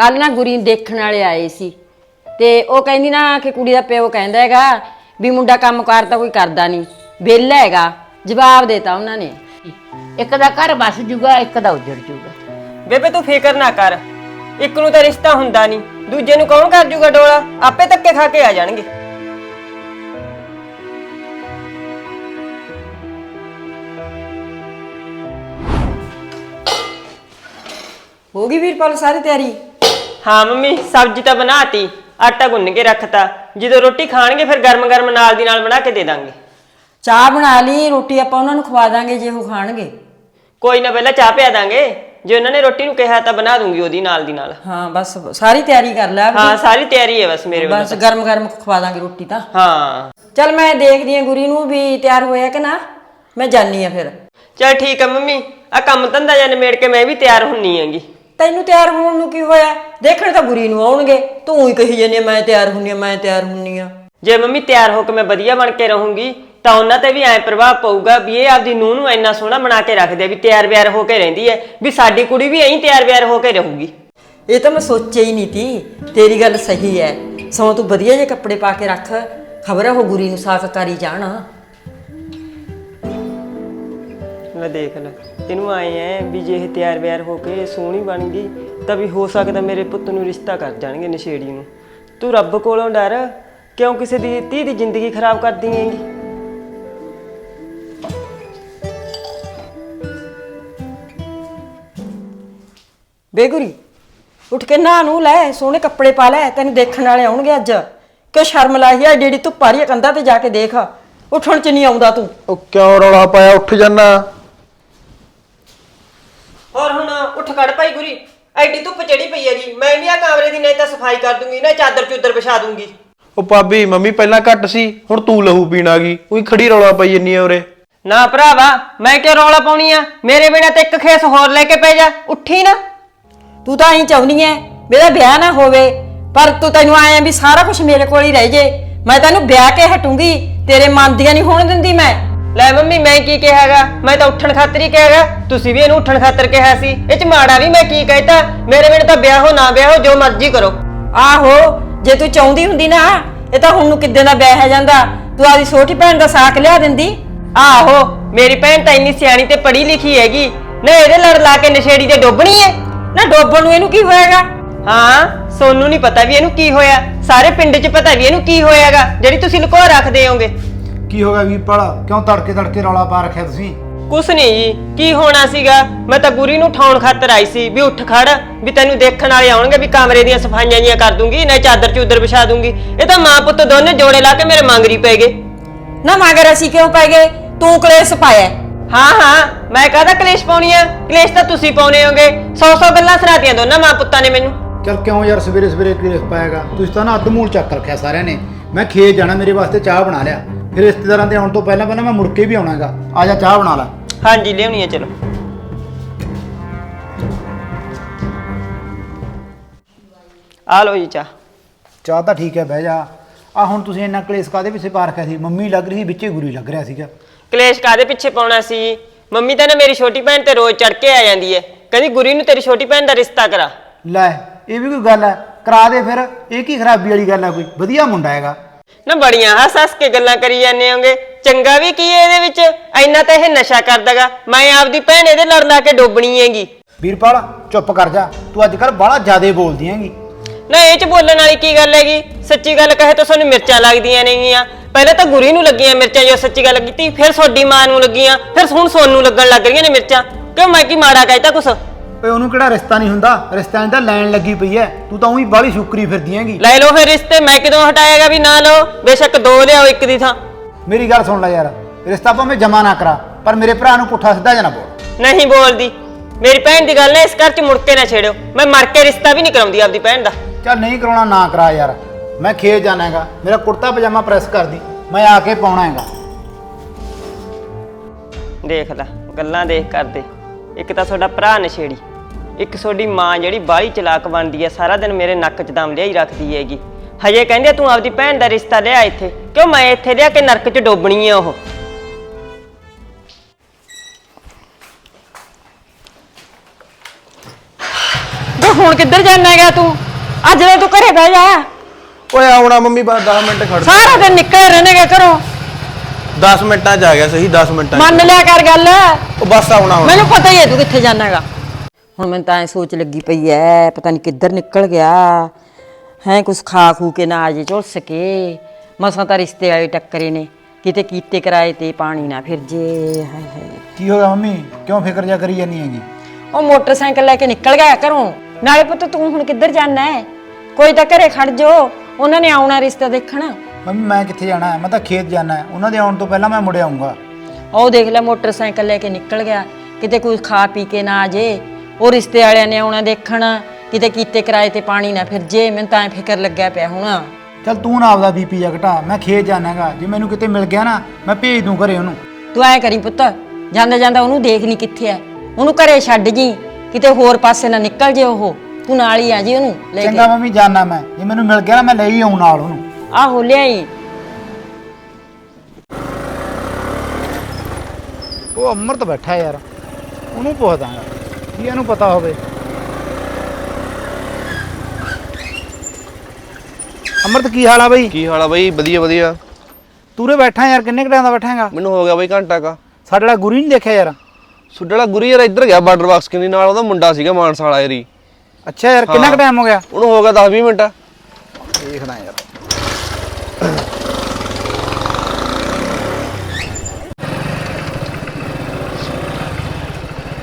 ਕੱਲ ਨਾ ਗੁਰੀ ਦੇਖਣ ਵਾਲੇ ਆਏ ਸੀ। ਤੇ ਉਹ ਕਹਿੰਦੀ ਨਾ ਕਿ ਕੁੜੀ ਦਾ ਪਿਓ ਕਹਿੰਦਾ ਹੈਗਾ ਵੀ ਮੁੰਡਾ ਕੰਮ ਕਾਰ ਤਾਂ ਕੋਈ ਕਰਦਾ ਨਹੀਂ ਵਿਹਲਾ ਹੈਗਾ ਜਵਾਬ ਦੇਤਾ ਉਹਨਾਂ ਨੇ। ਇੱਕ ਦਾ ਘਰ ਬਸ ਜੂਗਾ ਇੱਕ ਦਾ ਉਜੜ ਜੂਗਾ। ਬੇਬੇ ਤੂੰ ਫਿਕਰ ਨਾ ਕਰ ਇੱਕ ਨੂੰ ਤਾਂ ਰਿਸ਼ਤਾ ਹੁੰਦਾ ਨਹੀਂ ਦੂਜੇ ਨੂੰ ਕੌਣ ਕਰ ਜੂਗਾ ਡੋਲਾ? ਆਪੇ ਧੱਕੇ ਖਾ ਕੇ ਆ ਜਾਣਗੇ। ਹੋ ਗਈ ਵੀਰਪਾਲ ਸਾਰੀ ਤਿਆਰੀ? ਹਾਂ ਮੰਮੀ ਸਬਜ਼ੀ ਤਾਂ ਬਣਾਤੀ ਆਟਾ ਗੁੰਨ ਕੇ ਰੱਖਤਾ। ਜਦੋਂ ਰੋਟੀ ਖਾਣਗੇ ਫਿਰ ਗਰਮ-ਗਰਮ ਨਾਲ ਦੀ ਨਾਲ ਬਣਾ ਕੇ ਦੇ ਦਾਂਗੇ। ਚਾਹ ਬਣਾ ਲਈ ਰੋਟੀ ਆਪਾਂ ਉਹਨਾਂ ਨੂੰ ਖਵਾ ਦਾਂਗੇ ਜੇ ਉਹ ਖਾਣਗੇ। ਕੋਈ ਨਾ ਪਹਿਲਾਂ ਚਾਹ ਪਿਆ ਦਾਂਗੇ। ਜੇ ਉਹਨਾਂ ਨੇ ਰੋਟੀ ਨੂੰ ਕਿਹਾ ਤਾਂ ਬਣਾ ਦੂੰਗੀ ਉਹਦੀ ਨਾਲ ਦੀ ਨਾਲ। ਹਾਂ ਬਸ ਸਾਰੀ ਤਿਆਰੀ ਕਰ ਲੈ। ਹਾਂ ਸਾਰੀ ਤਿਆਰੀ ਹੈ ਬਸ ਮੇਰੇ ਵੱਲੋਂ ਬਸ ਗਰਮ ਗਰਮ ਖਵਾ ਦਾਂਗੇ ਰੋਟੀ ਤਾਂ। ਹਾਂ। ਚੱਲ ਮੈਂ ਦੇਖਦੀ ਆ ਗੁਰੀ ਨੂੰ ਵੀ ਤਿਆਰ ਹੋਇਆ ਕਿ ਨਾ। ਮੈਂ ਜਾਨੀ ਆ ਫਿਰ। ਚਲ ਠੀਕ ਹੈ ਮੰਮੀ ਆ ਕੰਮ ਧੰਦਾ ਜਾਂ ਨਿਮੇੜ ਕੇ ਮੈਂ ਵੀ ਤਿਆਰ ਹੁੰਨੀ ਹੈਗੀ। ਤੈਨੂੰ ਤਿਆਰ ਹੋਣ ਨੂੰ ਕੀ ਹੋਇਆ? ਦੇਖਣ ਤਾਂ ਗੁਰੀ ਨੂੰ ਆਉਣਗੇ। ਤੂੰ ਹੀ ਕਹੀ ਜਾਂਦੀ ਮੈਂ ਤਿਆਰ ਹੁੰਨੀ ਆ ਮੈਂ ਤਿਆਰ ਹੁੰਨੀ ਆ। ਜੇ ਮੰਮੀ ਤਿਆਰ ਹੋ ਕੇ ਮੈਂ ਵਧੀਆ ਬਣ ਕੇ ਰਹੂੰਗੀ ਤਾਂ ਉਹਨਾਂ ਤੇ ਵੀ ਐ ਪ੍ਰਭਾਵ ਪਊਗਾ ਵੀ ਇਹ ਆਪਦੀ ਨੂੰਹ ਨੂੰ ਇੰਨਾ ਸੋਹਣਾ ਬਣਾ ਕੇ ਰੱਖਦੇ ਆ ਵੀ ਤਿਆਰ ਬਿਆਰ ਹੋ ਕੇ ਰਹਿੰਦੀ ਹੈ ਵੀ ਸਾਡੀ ਕੁੜੀ ਵੀ ਐਂ ਤਿਆਰ ਬਿਆਰ ਹੋ ਕੇ ਰਹੂਗੀ। ਇਹ ਤਾਂ ਮੈਂ ਸੋਚਿਆ ਹੀ ਨਹੀਂ ਤੀ। ਤੇਰੀ ਗੱਲ ਸਹੀ ਹੈ ਸੋ ਤੂੰ ਵਧੀਆ ਜਿਹੇ ਕੱਪੜੇ ਪਾ ਕੇ ਰੱਖ। ਖਬਰ ਹੈ ਉਹ ਗੁਰੀ ਨੂੰ ਸਾਫ਼ ਕਰੀ ਜਾਣਾ। ਲੈ ਦੇਖ ਲੈ। ਇਹਨੂੰ ਆਏ ਐ ਵੀ ਜੇ ਇਹ ਤਿਆਰ ਬਿਆਰ ਹੋ ਕੇ ਸੋਹਣੀ ਬਣ ਗਈ, ਤਾਂ ਵੀ ਹੋ ਸਕਦਾ ਮੇਰੇ ਪੁੱਤ ਨੂੰ ਰਿਸ਼ਤਾ ਕਰ ਜਾਣਗੇ ਨਸ਼ੇੜੀ ਨੂੰ। ਤੂੰ ਰੱਬ ਕੋਲੋਂ ਡਰ, ਕਿਉਂ ਕਿਸੇ ਦੀ ਧੀ ਦੀ ਜ਼ਿੰਦਗੀ ਖਰਾਬ ਕਰਦੀ ਹੈਂਗੀ? ਬੇਗੁਰੀ, ਉੱਠ ਕੇ ਨਹਾ ਨੂੰ ਲੈ, ਸੋਹਣੇ ਕੱਪੜੇ ਪਾ ਲੈ, ਤੈਨੂੰ ਦੇਖਣ ਵਾਲੇ ਆਉਣਗੇ ਅੱਜ। ਕਿ ਸ਼ਰਮ ਲਾਹੀ ਆ ਜਿਹੜੀ ਤੂੰ ਪਾਰੀ ਕੰਧਾਂ ਤੇ ਜਾ ਕੇ ਦੇਖ। ਉੱਠਣ ਚ ਨਹੀਂ ਆਉਂਦਾ ਤੂੰ। ਉਹ ਕਿਉਂ ਰੌਲਾ ਪਾਇਆ, ਉੱਠ ਜਾਨਾ। ਹੋਰ ਹੁਣ ਉੱਠ ਖੜ ਭਾਈ ਗੁਰੀ। ਐਡੀ ਧੁੱਪ ਚੜੀ ਪਈ ਹੈਗੀ। ਮੈਂ ਵੀ ਆ ਕਮਰੇ ਦੀ ਨਹੀਂ ਤਾਂ ਸਫ਼ਾਈ ਕਰ ਦੂੰਗੀ ਨਾ ਚਾਦਰ ਚੁੱਦਰ ਵਿਛਾ ਦੂੰਗੀ। ਉਹ ਭਾਬੀ ਮੰਮੀ ਪਹਿਲਾਂ ਘੱਟ ਸੀ ਹੁਣ ਤੂੰ ਲਹੂ ਪੀਣ ਆ ਗਈ ਉਹੀ ਖੜੀ ਰੌਲਾ ਪਾਈ ਜੰਨੀ ਆ ਉਰੇ। ਨਾ ਭਰਾਵਾ ਮੈਂ ਕਿਉਂ ਰੌਲਾ ਪਾਉਣੀ ਆ? ਮੇਰੇ ਬਿਨਾ ਤੇ ਇੱਕ ਖੇਸ ਹੋਰ ਲੈ ਕੇ ਪੈ ਜਾ। ਉੱਠੀ ਨਾ। ਤੂੰ ਤਾਂ ਐਂ ਚਾਹੁੰਦੀ ਐ ਮੇਰਾ ਵਿਆਹ ਨਾ ਹੋਵੇ ਪਰ ਤੂੰ ਤੈਨੂੰ ਆਇਆ ਵੀ ਸਾਰਾ ਕੁਝ ਮੇਰੇ ਕੋਲ ਹੀ ਰਹਿ ਜੇ। ਮੈਂ ਤੈਨੂੰ ਵਿਆਹ ਕੇ ਹਟੂੰਗੀ ਤੇਰੇ ਮਨ ਦੀਆਂ ਨਹੀਂ ਹੋਣ ਦਿੰਦੀ ਮੈਂ। ਲੈ ਮੰਮੀ ਮੈਂ ਕੀ ਕਿਹਾਗਾ ਮੈਂ ਤਾਂ ਉੱਠਣ ਖਾਤਰ ਹੀ ਕਿਹਾਗਾ ਤੁਸੀਂ ਵੀ ਇਹਨੂੰ ਉੱਠਣ ਖਾਤਰ ਕਿਹਾ ਸੀ। ਇਹ ਚ ਮਾੜਾ ਵੀ ਮੈਂ ਕੀ ਕਹਿਤਾ? ਮੇਰੇ ਬਿਨਾ ਤਾਂ ਵਿਆਹ ਹੋ ਨਾ ਵਿਆਹ ਹੋ ਜੋ ਮਰਜ਼ੀ ਕਰੋ। ਆਹੋ ਜੇ ਤੂੰ ਚਾਹੁੰਦੀ ਹੁੰਦੀ ਨਾ ਇਹ ਤਾਂ ਹੁਣ ਨੂੰ ਕਿੱਦਾਂ ਦਾ ਵਿਆਹ ਹੈ ਜਾਂਦਾ? ਤੂੰ ਆਦੀ ਛੋਟੀ ਭੈਣ ਦਾ ਸਾਕ ਲਿਆ ਦਿੰਦੀ? ਆਹੋ ਮੇਰੀ ਭੈਣ ਤਾਂ ਇੰਨੀ ਸਿਆਣੀ ਤੇ ਪੜ੍ਹੀ ਲਿਖੀ ਹੈਗੀ। ਨਾ ਇਹਦੇ ਲੜ ਲਾ ਕੇ ਨਸ਼ੇੜੀ ਤੇ ਡੋਬਣੀ ਹੈ ਨਾ ਡੋਬਣ ਨੂੰ ਇਹਨੂੰ ਕੀ ਹੋਏਗਾ ਹਾਂ ਸੋਨੂੰ ਨਹੀਂ ਪਤਾ ਵੀ ਇਹਨੂੰ ਕੀ ਹੋਇਆ। ਸਾਰੇ ਪਿੰਡ 'ਚ ਪਤਾ ਵੀ ਇਹਨੂੰ ਕੀ ਹੋਇਆਗਾ ਜਿਹੜੀ ਤੁਸੀਂ ਲੁਕੋ ਰੱਖਦੇ ਹੋਗੇ ਕੀ ਹੋ ਗਿਆ ਵੀਰਪਾਲ? ਕਿਉਂ ਤੜਕੇ ਤੜਕੇ ਰੌਲਾ ਪਾ ਰੱਖਿਆ ਤੁਸੀਂ? ਕੁਛ ਨਹੀਂ ਜੀ ਕੀ ਹੋਣਾ ਸੀਗਾ? ਮੈਂ ਤਾਂ ਗੁਰੀ ਨੂੰ ਠਾਉਣ ਖਾਤਰ ਆਈ ਸੀ ਵੀ ਉੱਠ ਖੜ ਵੀ ਤੈਨੂੰ ਦੇਖਣ ਵਾਲੇ ਆਉਣਗੇ ਵੀ ਕਮਰੇ ਦੀਆਂ ਸਫਾਈਆਂ ਜੀਆਂ ਕਰ ਦੂੰਗੀ ਨਾ ਚਾਦਰ ਚੂਦਰ ਵਿਛਾ ਦੂੰਗੀ। ਇਹ ਤਾਂ ਮਾਂ ਪੁੱਤ ਦੋਨੇ ਜੋੜੇ ਲਾ ਕੇ ਮੇਰੇ ਮੰਗਰੀ ਪੈ ਗਏ। ਨਾ ਮਗਰ ਅਸੀਂ ਕਿਉਂ ਪੈ ਗਏ? ਤੂੰ ਕਲੇਸ਼ ਪਾਇਆ ਹਾਂ। ਹਾਂ ਮੈਂ ਕਾਹਦਾ ਕਲੇਸ਼ ਪਾਉਣੀ ਆ? ਕਲੇਸ਼ ਤਾਂ ਤੁਸੀਂ ਪਾਉਣੇ ਹੋਗੇ। ਸੌ ਸੌ ਗੱਲਾਂ ਸੁਣਾਤੀਆਂ ਦੋਨਾਂ ਮਾਂ ਪੁੱਤਾਂ ਨੇ ਮੈਨੂੰ। ਚਲ ਕਿਉਂ ਯਾਰ ਸਵੇਰੇ ਸਵੇਰੇ ਕਲੇਸ਼ ਪਾਏਗਾ ਤੁਸੀਂ ਤਾਂ ਨਾ ਅੱਧ ਮੂਲ ਚੱਕ ਰੱਖਿਆ ਸਾਰਿਆਂ ਨੇ। ਮੈਂ ਖੇਤ ਜਾਣਾ ਮੇਰੇ ਵਾਸਤੇ ਚਾਹ ਬਣਾ ਲਿਆ। ਫਿਰ ਰਿਸ਼ਤੇਦਾਰਾਂ ਦੇ ਆਉਣ ਤੋਂ ਪਹਿਲਾਂ ਪਹਿਲਾਂ ਮੈਂ ਮੁੜ ਕੇ ਵੀ ਆਉਣਾਗਾ ਆ ਜਾ ਚਾਹ ਬਣਾ ਲੈ। ਹਾਂਜੀ ਲਿਆਉਣੀ ਆ ਚਲੋ। ਆ ਲਓ ਜੀ ਚਾਹ। ਚਾਹ ਤਾਂ ਠੀਕ ਹੈ ਬਹਿ ਜਾ। ਆ ਹੁਣ ਤੁਸੀਂ ਇੰਨਾ ਕਲੇਸ਼ ਕਾਦੇ ਪਿੱਛੇ ਪਾ ਰੱਖਿਆ ਸੀ? ਮੰਮੀ ਲੱਗ ਰਹੀ ਸੀ ਵਿੱਚੇ ਗੁਰੀ ਲੱਗ ਰਿਹਾ ਸੀਗਾ। ਕਲੇਸ਼ ਕਾਦੇ ਪਿੱਛੇ ਪਾਉਣਾ ਸੀ? ਮੰਮੀ ਤਾਂ ਨਾ ਮੇਰੀ ਛੋਟੀ ਭੈਣ ਤੇ ਰੋਜ਼ ਚੜ ਕੇ ਆ ਜਾਂਦੀ ਹੈ। ਕਹਿੰਦੀ ਗੁਰੀ ਨੂੰ ਤੇਰੀ ਛੋਟੀ ਭੈਣ ਦਾ ਰਿਸ਼ਤਾ ਕਰਾ। ਲੈ ਇਹ ਵੀ ਕੋਈ ਗੱਲ ਹੈ। ਕਰਾ ਦੇ ਫਿਰ। ਇਹ ਕੀ ਖਰਾਬੀ ਵਾਲੀ ਗੱਲ ਹੈ ਕੋਈ? ਵਧੀਆ ਮੁੰਡਾ ਹੈਗਾ। ਨਾ ਬੜੀਆਂ ਹੱਸ ਹੱਸ ਕੇ ਗੱਲਾਂ ਕਰੀ ਜਾਂਦੇ ਹੋਗੇ। ਚੰਗਾ ਵੀ ਕੀ ਹੈ ਇਹਦੇ ਵਿੱਚ? ਇੰਨਾ ਤਾਂ ਇਹ ਨਸ਼ਾ ਕਰਦਾਗਾ। ਮੈਂ ਆਪਦੀ ਭੈਣ ਇਹਦੇ ਲੜ ਲਾ ਕੇ ਡੋਬਣੀ ਹੈਗੀ। ਵੀਰਪਾਲ ਚੁੱਪ ਕਰ ਜਾ। ਤੂੰ ਅੱਜ ਕੱਲ ਬਾਹਲਾ ਜ਼ਿਆਦੇ ਬੋਲਦੀ ਹੈਗੀ। ਨਾ ਇਹ ਚ ਬੋਲਣ ਵਾਲੀ ਕੀ ਗੱਲ ਹੈਗੀ? ਸੱਚੀ ਗੱਲ ਕਹੇ ਤਾਂ ਸਾਨੂੰ ਮਿਰਚਾਂ ਲੱਗਦੀਆਂ ਨੇਗੀਆਂ। ਪਹਿਲਾਂ ਤਾਂ ਗੁਰੀ ਨੂੰ ਲੱਗੀਆਂ ਮਿਰਚਾਂ ਜੋ ਸੱਚੀ ਗੱਲ ਕੀਤੀ ਫਿਰ ਸੋਡੀ ਮਾਂ ਨੂੰ ਲੱਗੀਆਂ ਫਿਰ ਹੁਣ ਸੋਨੂੰ ਲੱਗਣ ਲੱਗ ਰਹੀਆਂ ਨੇ ਮਿਰਚਾਂ। ਕਿਉਂ ਮੈਂ ਕੀ ਮਾੜਾ ਕਹਿਤਾ ਕੁਛ? ਓਏ ਉਹਨੂੰ ਕਿਹੜਾ ਰਿਸ਼ਤਾ ਨਹੀਂ ਹੁੰਦਾ? ਰਿਸ਼ਤਿਆਂ ਦੀ ਤਾਂ ਲੈਣ ਲੱਗੀ ਪਈ ਐ। ਤੂੰ ਤਾਂ ਉਹੀ ਬਾਹਲੀ ਸ਼ੁਕਰੀ ਫਿਰਦੀ ਹੈਗੀ। ਲੈ ਲਓ ਫਿਰ ਰਿਸ਼ਤੇ ਮੈਂ ਕਿਦੋਂ ਹਟਾਏਗਾ ਵੀ ਨਾ ਲਓ? ਬੇਸ਼ੱਕ ਦੋ ਲਿਆਓ ਇੱਕ ਦੀ ਥਾਂ। ਮੇਰੀ ਗੱਲ ਸੁਣ ਲੈ ਯਾਰ। ਰਿਸ਼ਤਾ ਭਾਵੇਂ ਜਮਾ ਨਾ ਕਰਾ ਪਰ ਮੇਰੇ ਭਰਾ ਨੂੰ ਪੁੱਠਾ ਸਿੱਧਾ ਜਨਾ ਬੋਲ। ਨਹੀਂ ਬੋਲਦੀ। ਮੇਰੀ ਭੈਣ ਦੀ ਗੱਲ ਨੇ ਇਸ ਘਰ 'ਚ ਮੁੜ ਕੇ ਨਾ ਛੇੜਿਓ। ਮੈਂ ਮਰ ਕੇ ਰਿਸ਼ਤਾ ਵੀ ਨਹੀਂ ਕਰਾਉਂਦੀ ਆਪਦੀ ਭੈਣ ਦਾ। ਚੱਲ ਨਹੀਂ ਕਰਾਉਣਾ ਨਾ ਕਰਾ ਯਾਰ। ਮੈਂ ਖੇਤ ਜਾਣਾ ਹੈਗਾ। ਮੇਰਾ ਕੁੜਤਾ ਪਜਾਮਾ ਪ੍ਰੈਸ ਕਰਦੀ। ਮੈਂ ਆ ਕੇ ਪਾਉਣਾ ਹੈਗਾ। ਦੇਖ ਲੈ ਗੱਲਾਂ ਦੇਖ ਕਰਦੇ ਇੱਕ ਤਾਂ ਤੁਹਾਡਾ ਭਰਾ ਨਸ਼ੇੜੀ ਇੱਕ ਤੁਹਾਡੀ ਮਾਂ ਜਿਹੜੀ ਬਾਹਲੀ ਚਲਾਕ ਬਣਦੀ ਹੈ ਸਾਰਾ ਦਿਨ ਮੇਰੇ ਨੱਕ 'ਚ ਦਮ ਲਿਆ ਹੀ ਰੱਖਦੀ ਹੈਗੀ। ਹਜੇ ਕਹਿੰਦੇ ਤੂੰ ਆਪਦੀ ਭੈਣ ਦਾ ਰਿਸ਼ਤਾ ਲਿਆ ਇੱਥੇ। ਕਿਉਂ ਮੈਂ ਇੱਥੇ ਲਿਆ ਕੇ ਨਰਕ 'ਚ ਡੋਬਣੀ ਆ ਉਹ? ਹੁਣ ਕਿੱਧਰ ਜਾਣਾ ਹੈਗਾ ਤੂੰ? ਅੱਜ ਤਾਂ ਤੂੰ ਘਰੇ ਬਹਿ ਜਾ। ਓਏ ਆਉਣਾ ਮੰਮੀ ਬਸ 10 ਮਿੰਟ ਖੜ ਸਾਰਾ ਦਿਨ ਨਿਕਲੇ ਰਹਿਣਗੇ ਘਰੋਂ। 10 ਮਿੰਟਾਂ ਚ ਆ ਗਿਆ ਸਹੀ 10 ਮਿੰਟਾਂ 'ਚ। ਮੰਨ ਲਿਆ ਕਰ ਗੱਲ। ਉਹ ਬਸ ਆਉਣਾ ਹੁਣ। ਮੈਨੂੰ ਪਤਾ ਹੀ ਹੈ ਤੂੰ ਕਿੱਥੇ ਜਾਣਾਗਾ ਹੁਣ ਮੈਨੂੰ ਤਾਂ ਐ ਸੋਚ ਲੱਗੀ ਪਈ ਐ ਪਤਾ ਨਹੀਂ ਕਿੱਧਰ ਨਿਕਲ ਗਿਆ। ਹੈ ਕੁਛ ਖਾ ਖੂ ਕੇ ਨਾ ਆਜੇ ਝੁਲਸ ਕੇ। ਮਸਾਂ ਤਾਂ ਰਿਸ਼ਤੇ ਆਏ ਟੱਕਰੇ ਨੇ ਕਿਤੇ ਕੀਤੇ ਕਿਰਾਏ ਤੇ ਪਾਣੀ ਨਾ ਫਿਰ ਜੇ ਹਾਏ ਹਾਏ। ਕੀ ਹੋ ਗਿਆ ਮੰਮੀ? ਕਿਉਂ ਫਿਕਰ ਜਾ ਕਰੀ ਜਾਨੀ ਹੈਗੀ? ਉਹ ਮੋਟਰਸਾਈਕਲ ਲੈ ਕੇ ਨਿਕਲ ਗਿਆ ਘਰੋਂ। ਨਾਲੇ ਪੁੱਤ ਤੂੰ ਹੁਣ ਕਿੱਧਰ ਜਾਣਾ ਹੈ ਕੋਈ ਤਾਂ ਘਰੇ ਖੜ ਜੋ ਉਹਨਾਂ ਨੇ ਆਉਣਾ ਰਿਸ਼ਤਾ ਦੇਖਣ। ਮੰਮੀ ਮੈਂ ਕਿੱਥੇ ਜਾਣਾ ਹੈ ਮੈਂ ਤਾਂ ਖੇਤ ਜਾਣਾ ਹੈ ਉਹਨਾਂ ਦੇ ਆਉਣ ਤੋਂ ਪਹਿਲਾਂ ਮੈਂ ਮੁੜ ਆਉਂਗਾ ਉਹ ਦੇਖ ਲੈ ਮੋਟਰਸਾਈਕਲ ਲੈ ਕੇ ਨਿਕਲ ਗਿਆ। ਕਿਤੇ ਕੋਈ ਖਾ ਪੀ ਕੇ ਨਾ ਆ ਜੇ। ਉਹ ਰਿਸ਼ਤੇ ਵਾਲਿਆਂ ਨੇ ਆਉਣਾ ਦੇਖਣ ਕਿਤੇ ਕੀਤੇ ਕਿਰਾਏ ਤੇ ਪਾਣੀ ਨਾ ਫਿਰ ਜੇ ਮੈਨੂੰ ਤਾਂ ਐਂ ਫਿਕਰ ਲੱਗਿਆ ਪਿਆ ਹੁਣ। ਚੱਲ ਤੂੰ ਨਾ ਆਪਦਾ ਬੀਪੀ ਜਾ ਘਟਾ ਮੈਂ ਖੇਤ ਜਾਣਾ ਹੈਗਾ ਜੇ ਮੈਨੂੰ ਕਿਤੇ ਮਿਲ ਗਿਆ ਨਾ ਮੈਂ ਭੇਜ ਦੂੰ ਘਰੇ ਉਹਨੂੰ। ਤੂੰ ਐਂ ਕਰੀ ਪੁੱਤ ਜਾਂਦਾ ਜਾਂਦਾ ਉਹਨੂੰ ਦੇਖ ਲਈ ਕਿੱਥੇ ਐ। ਉਹਨੂੰ ਘਰੇ ਛੱਡ ਜੀ ਕਿਤੇ ਹੋਰ ਪਾਸੇ ਨਾ ਨਿਕਲ ਜੇ ਉਹ। ਤੂੰ ਨਾਲ ਹੀ ਆ ਜੀ ਉਹਨੂੰ ਲੈ ਚੰਗਾ ਕੇ। ਮੰਮੀ ਜਾਣਾ ਮੈਂ। ਜੇ ਮੈਨੂੰ ਮਿਲ ਗਿਆ ਨਾ ਮੈਂ ਲੈ ਹੀ ਆਉਂ ਨਾਲ ਉਹਨੂੰ। ਆਹੋ ਲਿਆਈ। ਉਹ ਅਮਰਤ ਬੈਠਾ ਯਾਰ ਉਹਨੂੰ ਪੁੱਛਦਾਂਗਾ। ਕੀ ਇਹਨੂੰ ਪਤਾ ਹੋਵੇ। ਅਮਰਤ ਕੀ ਹਾਲ ਆ ਬਈ? ਕੀ ਹਾਲ ਆ ਬਈ? ਵਧੀਆ ਵਧੀਆ। ਤੂਰੇ ਬੈਠਾ ਯਾਰ ਕਿੰਨੇ ਟਾਈਮ ਦਾ ਬੈਠਾਂਗਾ ਮੈਨੂੰ ਹੋ ਗਿਆ ਬਈ ਘੰਟਾ ਕਾ। ਸਾਡੇ ਵਾਲਾ ਗੁਰੂ ਨਹੀਂ ਦੇਖਿਆ ਯਾਰ। ਸੁੱਡਲਾ ਗੁਰੀ ਯਾਰ ਇੱਧਰ ਗਿਆ ਬਾਰਡਰ ਬਾਕਸ ਕਿੰਨੀ ਨਾਲ ਉਹਦਾ ਮੁੰਡਾ ਸੀਗਾ ਮਾਨਸਾ ਵਾਲਾ ਯਾਰੀ ਅੱਛਾ ਯਾਰ ਕਿੰਨਾ ਕੁ ਟਾਈਮ ਹੋ ਗਿਆ? ਉਹਨੂੰ ਹੋ ਗਿਆ 10 20 ਮਿੰਟ। ਦੇਖਦਾ ਯਾਰ।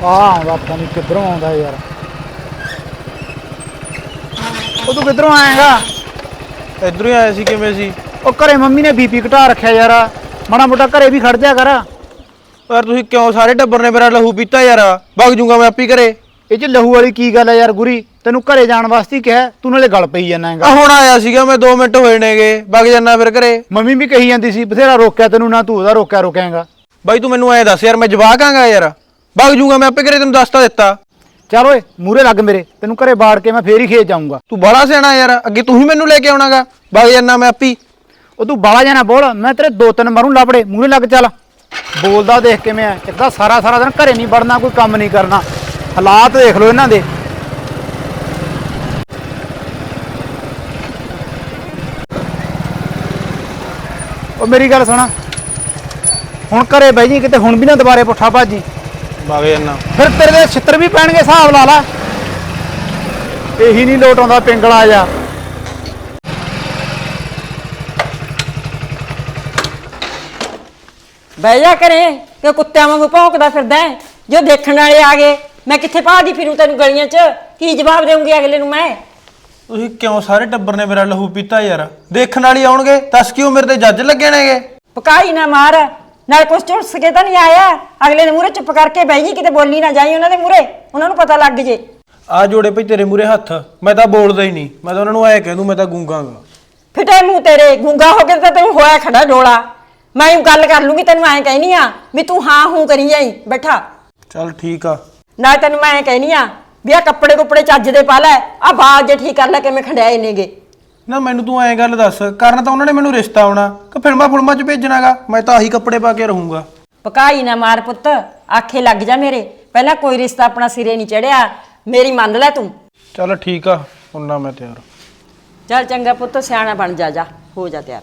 ਆ ਆਉਂਦਾ ਪਤਾ ਨਹੀਂ ਕਿੱਧਰੋਂ ਆਉਂਦਾ ਯਾਰ। ਉਹ ਤੂੰ ਕਿੱਧਰੋਂ ਆਏਗਾ? ਇੱਧਰੋਂ ਹੀ ਆਇਆ ਸੀ ਕਿਵੇਂ ਸੀ? ਉਹ ਘਰੇ ਮੰਮੀ ਨੇ ਬੀਪੀ ਘਟਾ ਰੱਖਿਆ ਯਾਰ। ਮਾੜਾ ਮੋਟਾ ਘਰੇ ਵੀ ਖੜ ਜਾ ਕਰ। ਯਾਰ ਤੁਸੀਂ ਕਿਉਂ ਸਾਰੇ ਟੱਬਰ ਨੇ ਮੇਰਾ ਲਹੂ ਪੀਤਾ ਯਾਰ? ਵਗ ਜੂੰਗਾ ਮੈਂ ਆਪੀ ਘਰੇ। ਇਹ ਚ ਲਹੂ ਵਾਲੀ ਕੀ ਗੱਲ ਹੈ ਯਾਰ ਗੁਰੀ? ਤੈਨੂੰ ਘਰੇ ਜਾਣ ਵਾਸਤੇ ਹੀ ਕਿਹਾ ਤੂੰ ਨਾਲੇ ਗੱਲ ਪਈ ਜਾਣਾ ਹੈਗਾ। ਆ ਹੁਣ ਆਇਆ ਸੀਗਾ ਮੈਂ 2 ਮਿੰਟ ਹੋਏ ਨੇਗੇ। ਵਗ ਜਾਣਾ ਫਿਰ ਘਰੇ। ਮੰਮੀ ਵੀ ਕਹੀ ਜਾਂਦੀ ਸੀ ਬਥੇਰਾ ਰੋਕਿਆ ਤੈਨੂੰ ਨਾ ਤੂੰ ਉਹਦਾ ਰੋਕਿਆ ਰੋਕੇਂਗਾ ਬਾਈ ਤੂੰ ਮੈਨੂੰ ਐ ਦੱਸ ਯਾਰ ਮੈਂ ਜਵਾਕ ਆਂਗਾ ਯਾਰ। ਵਗ ਜੂੰਗਾ ਮੈਂ ਆਪੇ ਘਰੇ ਤੈਨੂੰ ਦੱਸਤਾ ਦਿੱਤਾ। ਚੱਲ ਓਏ ਮੂਰੇ ਲੱਗ ਮੇਰੇ ਤੈਨੂੰ ਘਰੇ ਬਾੜ ਕੇ ਮੈਂ ਫੇਰ ਹੀ ਖੇਤ ਜਾਊਂਗਾ। ਤੂੰ ਬੜਾ ਸਿਆਣਾ ਯਾਰ ਅੱਗੇ ਤੂੰ ਹੀ ਮੈਨੂੰ ਲੈ ਕੇ ਆਉਣਾਗਾ। ਵਗ ਜਾਣਾ ਮੈਂ ਆਪੀ। ਉਹ ਤੂੰ ਬਾਲਾ ਜਾਣਾ ਬੋਲ ਮੈਂ ਤੇਰੇ ਦੋ ਤਿੰਨ ਮਾਰੂ ਲਾਪੜੇ ਮੂਰੇ ਲੱਗ ਚੱਲ। ਬੋਲਦਾ ਦੇਖ ਕਿਵੇਂ ਆ ਤਾਂ ਸਾਰਾ ਸਾਰਾ ਦਿਨ ਘਰੇ ਨਹੀਂ ਵੜਨਾ ਕੋਈ ਕੰਮ ਨਹੀਂ ਕਰਨਾ। ਹਾਲਾਤ ਦੇਖ ਲਓ ਇਹਨਾਂ ਦੇ। ਉਹ ਮੇਰੀ ਗੱਲ ਸੁਣਾ। ਹੁਣ ਘਰੇ ਬਹਿ ਜੀ ਕਿਤੇ ਹੁਣ ਵੀ ਨਾ ਦੁਬਾਰੇ ਪੁੱਠਾ ਭਾਜੀ ਵਗ ਜਾਣਾ ਫਿਰ ਤੇਰੇ ਦੇ ਛਿੱਤਰ ਵੀ ਪੈਣਗੇ ਹਿਸਾਬ ਲਾ ਲਾ। ਇਹੀ ਨਹੀਂ ਲੋਟ ਆਉਂਦਾ ਪਿੰਗਲਾ ਜਾ ਬਹਿ ਜਾ ਕਰੇ ਕਿ ਕੁੱਤਿਆਂ ਵਾਂਗੂ ਭੌਂਕਦਾ ਫਿਰਦਾ ਹੈ। ਜੋ ਦੇਖਣ ਵਾਲੇ ਆ ਗਏ ਮੈਂ ਕਿੱਥੇ ਭਾਲਦੀ ਫਿਰੂ ਤੈਨੂੰ ਗਲੀਆਂ 'ਚ? ਕੀ ਜਵਾਬ ਦੇਵਾਂਗੀ ਅਗਲੇ ਨੂੰ ਮੈਂ? ਤੁਸੀਂ ਕਿਉਂ ਸਾਰੇ ਟੱਬਰ ਨੇ ਮੇਰਾ ਲਹੂ ਪੀਤਾ ਯਾਰ? ਦੇਖਣ ਵਾਲੀ ਆਉਣਗੇ ਦੱਸ ਕਿਉਂ ਮੇਰੇ ਤੇ ਜੱਜ ਲੱਗੇ ਨੇਗੇ? ਪਕਾਈ ਨਾ ਮਾਰ ਨਾਲ ਕੁਛ ਝੁਲਸ ਕੇ ਤਾਂ ਨਹੀਂ ਆਇਆ? ਅਗਲੇ ਦੇ ਮੂਹਰੇ ਚੁੱਪ ਕਰਕੇ ਬਹਿ ਜੀ ਕਿਤੇ ਬੋਲੀ ਨਾ ਜਾਈ ਉਹਨਾਂ ਦੇ ਮੂਹਰੇ। ਉਹਨਾਂ ਨੂੰ ਪਤਾ ਲੱਗ ਜੇ। ਆ ਜੋੜੇ ਭਈ ਤੇਰੇ ਮੂਰੇ ਹੱਥ ਮੈਂ ਤਾਂ ਬੋਲਦਾ ਹੀ ਨਹੀਂ। ਮੈਂ ਤਾਂ ਉਹਨਾਂ ਨੂੰ ਐ ਕਹਿ ਦੂੰ ਮੈਂ ਤਾਂ ਗੂੰਗਾਂਗਾ। ਫਿਟੇ ਮੂੰਹ ਤੇਰੇ ਗੁੰਗਾ ਹੋ ਕੇ ਤਾਂ ਤੈਨੂੰ ਹੋਇਆ ਖੜਾ ਡੋਲਾ। ਮੈਂ ਊਂ ਗੱਲ ਕਰ ਲੂੰਗੀ ਤੈਨੂੰ ਐਂ ਕਹਿਨੀ ਆ ਵੀ ਤੂੰ ਹਾਂ ਹੂੰ ਕਰੀ ਜਾਈ ਬੈਠਾ। ਚੱਲ ਠੀਕ ਆ। ਨਾ ਤੈਨੂੰ ਮੈਂ ਐਂ ਕਹਿਨੀ ਆ ਵੀ ਆ ਕੱਪੜੇ ਕੁੱਪੜੇ ਚੱਜ ਦੇ ਪਾ ਲੈ ਆ ਬਾਲ ਜੇ ਠੀਕ ਕਰ ਲੈ ਕਿਵੇਂ ਖੰਡਿਆਏ ਨੇਗੇ ਨਾ ਮੈਨੂੰ ਤੂੰ ਐਂ ਗੱਲ ਦੱਸ ਕਰਨ ਤਾਂ ਉਹਨਾਂ ਨੇ ਮੈਨੂੰ ਰਿਸ਼ਤਾ ਆਉਣਾ ਕਿ ਫਿਲਮਾਂ ਫੁਲਮਾਂ 'ਚ ਭੇਜਣਾਗਾ ਮੈਂ ਤਾਂ ਆਹੀ ਕੱਪੜੇ ਪਾ ਕੇ ਰਹੂੰਗਾ। ਪਕਾਈ ਨਾ ਮਾਰ ਪੁੱਤ ਆਖੇ ਲੱਗ ਜਾ ਮੇਰੇ ਪਹਿਲਾਂ ਕੋਈ ਰਿਸ਼ਤਾ ਆਪਣਾ ਸਿਰੇ ਨਹੀਂ ਚੜਿਆ ਮੇਰੀ ਮੰਨ ਲੈ ਤੂੰ। ਚੱਲ ਠੀਕ ਆ ਹੁਣ ਨਾ ਮੈਂ ਤਿਆਰ। ਚੱਲ ਚੰਗਾ ਪੁੱਤ ਸਿਆਣਾ ਬਣ ਜਾ ਜਾ ਹੋ ਜਾ ਤਿਆਰ।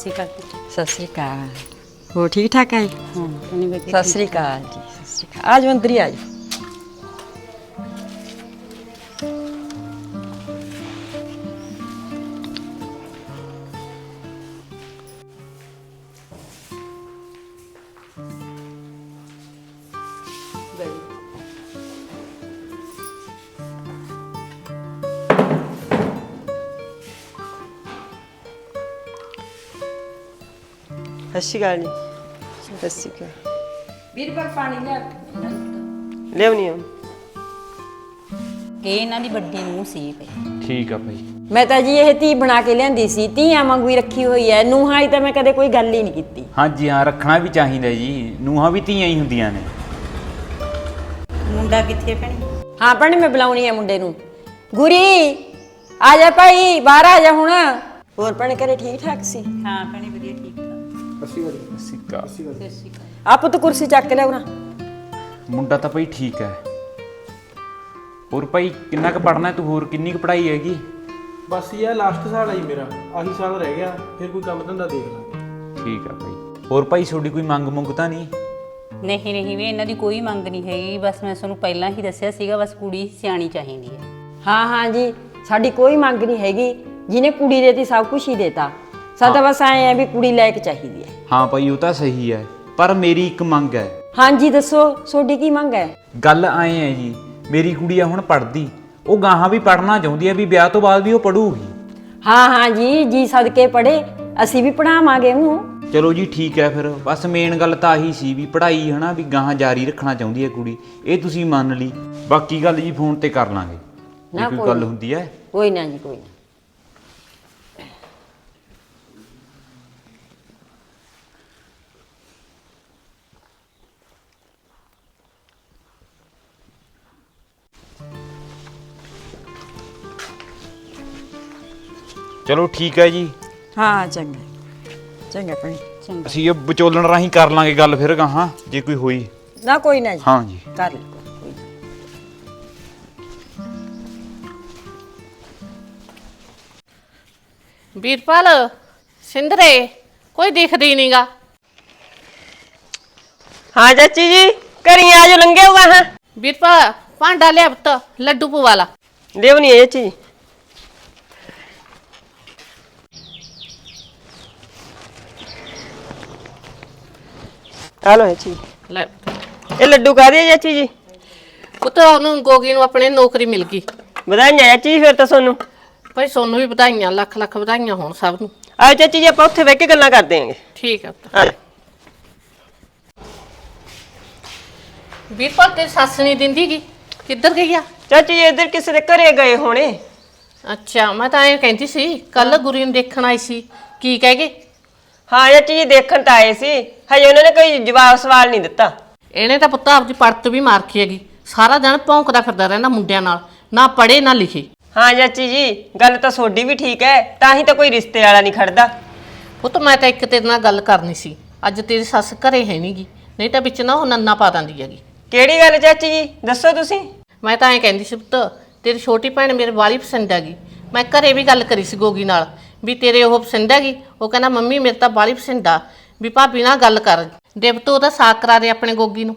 ਸ਼੍ਰੀ ਅਕਾਲ। ਸਤਿ ਸ੍ਰੀ ਅਕਾਲ। ਹੋ ਠੀਕ ਠਾਕ ਹੈ ਹਾਂ ਸਤਿ ਸ੍ਰੀ ਅਕਾਲ ਜੀ ਸਤਿ ਸ੍ਰੀ ਅਕਾਲ। ਆਜ ਮੰਤਰੀ ਆਜ ਸ਼੍ਰੀ ਅਕਾਲ ਜੀ ਸਤਿ ਸ਼੍ਰੀ ਅਕਾਲ ਵੀਰਪਾਲ ਪਾਣੀ ਲਿਆ ਲਿਆਉਣੀ ਆ ਕਿ ਇਹਨਾਂ ਦੀ ਵੱਡੀ ਨੂੰ ਸੀ ਪਈ ਠੀਕ ਆ ਭਾਈ ਮੈਂ ਤਾਂ ਜੀ ਇਹ ਧੀ ਬਣਾ ਕੇ ਲਿਆਂਦੀ ਸੀ ਧੀਆਂ ਵਾਂਗੂ ਹੀ ਰੱਖੀ ਹੋਈ ਐ ਨੂੰਹਾਂ ਹੀ ਤਾਂ ਮੈਂ ਕਦੇ ਕੋਈ ਗੱਲ ਹੀ ਨਹੀਂ ਕੀਤੀ ਹਾਂਜੀ ਹਾਂ ਰੱਖਣਾ ਵੀ ਚਾਹੀਦਾ ਜੀ ਨੂੰਹਾਂ ਵੀ ਧੀਆਂ ਹੀ ਹੁੰਦੀਆਂ ਨੇ ਮੁੰਡਾ ਕਿੱਥੇ ਭੈਣੇ ਹਾਂ ਭੈਣੇ ਮੈਂ ਬੁਲਾਉਣੀ ਆ ਮੁੰਡੇ ਨੂੰ ਗੁਰੀ ਆ ਜਾ ਭਾਈ ਬਾਹਰ ਆ ਜਾ ਹੁਣ ਹੋਰ ਭੈਣੇ ਘਰੇ ਠੀਕ ਠਾਕ ਸੀ ਹਾਂ ਭੈਣੇ ਸਿੱਕਾ ਆ ਪੁੱਤ ਕੁਰਸੀ ਚੱਕ ਲੈ ਉਰਾ ਮੁੰਡਾ ਤਾਂ ਭਾਈ ਠੀਕ ਹੈ। ਹੋਰ ਭਾਈ ਕਿੰਨਾ ਕੁ ਪੜਨਾ ਤੂੰ? ਹੋਰ ਕਿੰਨੀ ਕੁ ਪੜ੍ਹਾਈ ਹੈਗੀ? ਬਸ ਇਹ ਲਾਸਟ ਸਾਲ ਆਈ ਮੇਰਾ। ਆਹੀ ਸਾਲ ਰਹਿ ਗਿਆ। ਫਿਰ ਕੋਈ ਕੰਮ ਧੰਦਾ ਦੇਖ ਲਾਂਗੇ ਠੀਕ ਆ ਭਾਈ। ਹੋਰ ਭਾਈ ਤੁਹਾਡੀ ਕੋਈ ਮੰਗ ਮੁੰਗ ਤਾਂ ਨਹੀਂ? ਨਹੀਂ ਨਹੀਂ ਵੀ ਇਹਨਾਂ ਦੀ ਕੋਈ ਮੰਗ ਨਹੀਂ ਹੈਗੀ। ਬਸ ਮੈਂ ਤੁਹਾਨੂੰ ਪਹਿਲਾਂ ਹੀ ਦੱਸਿਆ ਸੀਗਾ ਬਸ ਕੁੜੀ ਸਿਆਣੀ ਚਾਹੀਦੀ ਹੈ। ਹਾਂ ਹਾਂ ਜੀ ਸਾਡੀ ਕੋਈ ਮੰਗ ਨਹੀਂ ਹੈਗੀ। ਜਿਹਨੇ ਕੁੜੀ ਦੇਤੀ ਸਭ ਕੁਝ ਹੀ ਦੇਤਾ। ਸਾਡਾ ਬਸ ਐ ਆ ਵੀ ਕੁੜੀ ਲਾਇਕ ਚਾਹੀਦੀ ਹੈ। ਹਾਂ ਭਾਈ ਉਹ ਤਾਂ ਸਹੀ ਹੈ ਪਰ ਮੇਰੀ ਇੱਕ ਮੰਗ ਹੈ। ਹਾਂਜੀ ਦੱਸੋ ਤੁਹਾਡੀ ਕੀ ਮੰਗ ਹੈ? ਗੱਲ ਆਏ ਹੈ ਜੀ ਮੇਰੀ ਕੁੜੀ ਆ ਹੁਣ ਪੜਦੀ ਉਹ ਗਾਹਾਂ ਵੀ ਪੜਨਾ ਚਾਹੁੰਦੀ ਹੈ ਵੀ ਵਿਆਹ ਤੋਂ ਬਾਅਦ ਵੀ ਉਹ ਪੜੂਗੀ ਹਾਂ ਹਾਂ ਜੀ ਜੀ ਸਦਕੇ ਪੜੇ ਅਸੀਂ ਵੀ ਪੜਾਵਾਂਗੇ ਉਹਨੂੰ। ਚਲੋ ਜੀ ਠੀਕ ਹੈ ਫਿਰ ਬਸ ਮੇਨ ਗੱਲ ਤਾਂ ਆਹੀ ਸੀ ਵੀ ਪੜ੍ਹਾਈ ਹਨਾ ਵੀ ਗਾਹਾਂ ਜਾਰੀ ਰੱਖਣਾ ਚਾਹੁੰਦੀ ਹੈ ਕੁੜੀ ਇਹ ਤੁਸੀਂ ਮੰਨ ਲਈ। ਬਾਕੀ ਗੱਲ ਜੀ ਫੋਨ ਤੇ ਕਰ ਲਾਂਗੇ ਜੇ ਨਾ ਕੋਈ ਕੋਈ ਗੱਲ। ਹੁੰਦੀ ਹੈ। ਕੋਈ ਨਾ ਜੀ ਕੋਈ ਨਾ। ਚਲੋ ਠੀਕ ਹੈ ਜੀ ਹਾਂ ਚੰਗਾ ਚੰਗਾ ਭੈਣੇ ਚੰਗਾ ਅਸੀਂ ਇਹ ਵਿਚੋਲਣ ਰਾਹੀਂ ਕਰ ਲਾਂਗੇ ਗੱਲ ਫਿਰ ਗਾਹਾਂ ਜੇ ਕੋਈ ਹੋਈ ਨਾ ਕੋਈ ਨਾ ਜੀ ਹਾਂ ਜੀ ਕਰ ਲੈ ਕੋਈ ਨਾ। ਵੀਰਪਾਲ ਸਿੰਦਰੇ ਕੋਈ ਦਿਖਦੀ ਨਹੀਂਗਾ ਹਾਂ ਚਾਚੀ ਜੀ ਘਰੀ ਆ ਜੋ ਲੰਘਿਆ ਹੋਗਾ ਹਾਂ ਵੀਰਪਾਲ ਭਾਂਡਾ ਲਿਆ ਪੁੱਤ ਲੱਡੂ ਪਵਾ ਲਾ ਦੇਵਨੀ ਹੈ ਚਾਚੀ ਜੀ ਚਾਚੀ ਜੀ। ਲੈ। ਇਹ ਲੱਡੂ ਕਾਹਦੇ ਆ ਚਾਚੀ ਜੀ? ਪੁੱਤ ਉਹਨੂੰ ਗੋਗੀ ਨੂੰ ਆਪਣੇ ਨੌਕਰੀ ਮਿਲ ਗਈ। ਵਧਾਈਆਂ ਚਾਚੀ ਜੀ ਫਿਰ ਤਾਂ ਤੁਹਾਨੂੰ ਭਾਈ ਸੋਨੂੰ ਵੀ ਵਧਾਈਆਂ ਲੱਖ ਲੱਖ ਵਧਾਈਆਂ ਹੋਣ ਸਭ ਨੂੰ। ਆਓ ਚਾਚੀ ਜੀ ਆਪਾਂ ਉੱਥੇ ਬਹਿ ਕੇ ਗੱਲਾਂ ਕਰਦੇ ਆਂਗੇ ਠੀਕ ਹੈ ਪੁੱਤ। ਆ ਜਾਓ। ਵੀਰਪਾਲ ਤੇ ਸੱਸ ਨਹੀਂ ਦਿੰਦੀਗੀ ਕਿੱਧਰ ਗਈ ਆ? ਚਾਚੀ ਜੀ ਇੱਧਰ ਕਿਸੇ ਦੇ ਘਰੇ ਗਏ ਹੋਣੇ। ਅੱਛਾ ਮੈਂ ਤਾਂ ਐਂ ਕਹਿੰਦੀ ਸੀ ਕੱਲ ਗੁਰੀ ਨੂੰ ਦੇਖਣ ਆਈ ਸੀ। ਕੀ ਕਹਿ ਗਏ? ਹਾਂ ਚਾਚੀ ਜੀ ਦੇਖਣ ਤਾਂ ਆਏ ਸੀ। ਹਜੇ ਉਹਨਾਂ ਨੇ ਕੋਈ ਜਵਾਬ ਸਵਾਲ ਨਹੀਂ ਦਿੱਤਾ। ਇਹਨੇ ਤਾਂ ਪੁੱਤ ਆਪਦੀ ਪੜਤ ਵੀ ਮਾਰਖੀ ਹੈਗੀ। ਸਾਰਾ ਦਿਨ ਭੌਂਕਦਾ ਫਿਰਦਾ ਰਹਿੰਦਾ ਮੁੰਡਿਆਂ ਨਾਲ ਨਾ ਪੜੇ ਨਾ ਲਿਖੇ। ਹਾਂ ਚਾਚੀ ਜੀ ਗੱਲ ਤਾਂ ਤੁਹਾਡੀ ਵੀ ਠੀਕ ਹੈ ਤਾਂ ਹੀ ਤਾਂ ਕੋਈ ਰਿਸ਼ਤੇ ਵਾਲਾ ਨਹੀਂ ਖੜਦਾ। ਪੁੱਤ ਮੈਂ ਤਾਂ ਇੱਕ ਤੇਰੇ ਨਾਲ ਗੱਲ ਕਰਨੀ ਸੀ। ਅੱਜ ਤੇਰੀ ਸੱਸ ਘਰੇ ਹੈ ਨਹੀਂਗੀ ਨਹੀਂ ਤਾਂ ਵਿੱਚ ਨਾ ਉਹ ਨੰਨਾ ਪਾ ਦਿੰਦੀ ਹੈਗੀ। ਕਿਹੜੀ ਗੱਲ ਚਾਚੀ ਜੀ? ਦੱਸੋ ਤੁਸੀਂ। ਮੈਂ ਤਾਂ ਐਂ ਕਹਿੰਦੀ ਸੀ ਪੁੱਤ ਤੇਰੀ ਛੋਟੀ ਭੈਣ ਮੇਰੇ ਵਾਲੀ ਪਸੰਦ ਹੈਗੀ। ਮੈਂ ਘਰੇ ਵੀ ਗੱਲ ਕਰੀ ਸੀ ਗੋਗੀ ਨਾਲ। ਵੀ ਤੇਰੇ ਉਹ ਪਸੰਦ ਹੈਗੀ ਉਹ ਕਹਿੰਦਾ ਮੰਮੀ ਮੇਰੇ ਤਾਂ ਵਾਲੀ ਪਸੰਦ ਆ। ਵੀ ਭਾਬੀ ਨਾਲ ਗੱਲ ਕਰ। ਦੇਵ ਤੂੰ ਉਹਦਾ ਸਾਕ ਕਰਾ ਦੇ ਆਪਣੇ ਗੋਗੀ ਨੂੰ।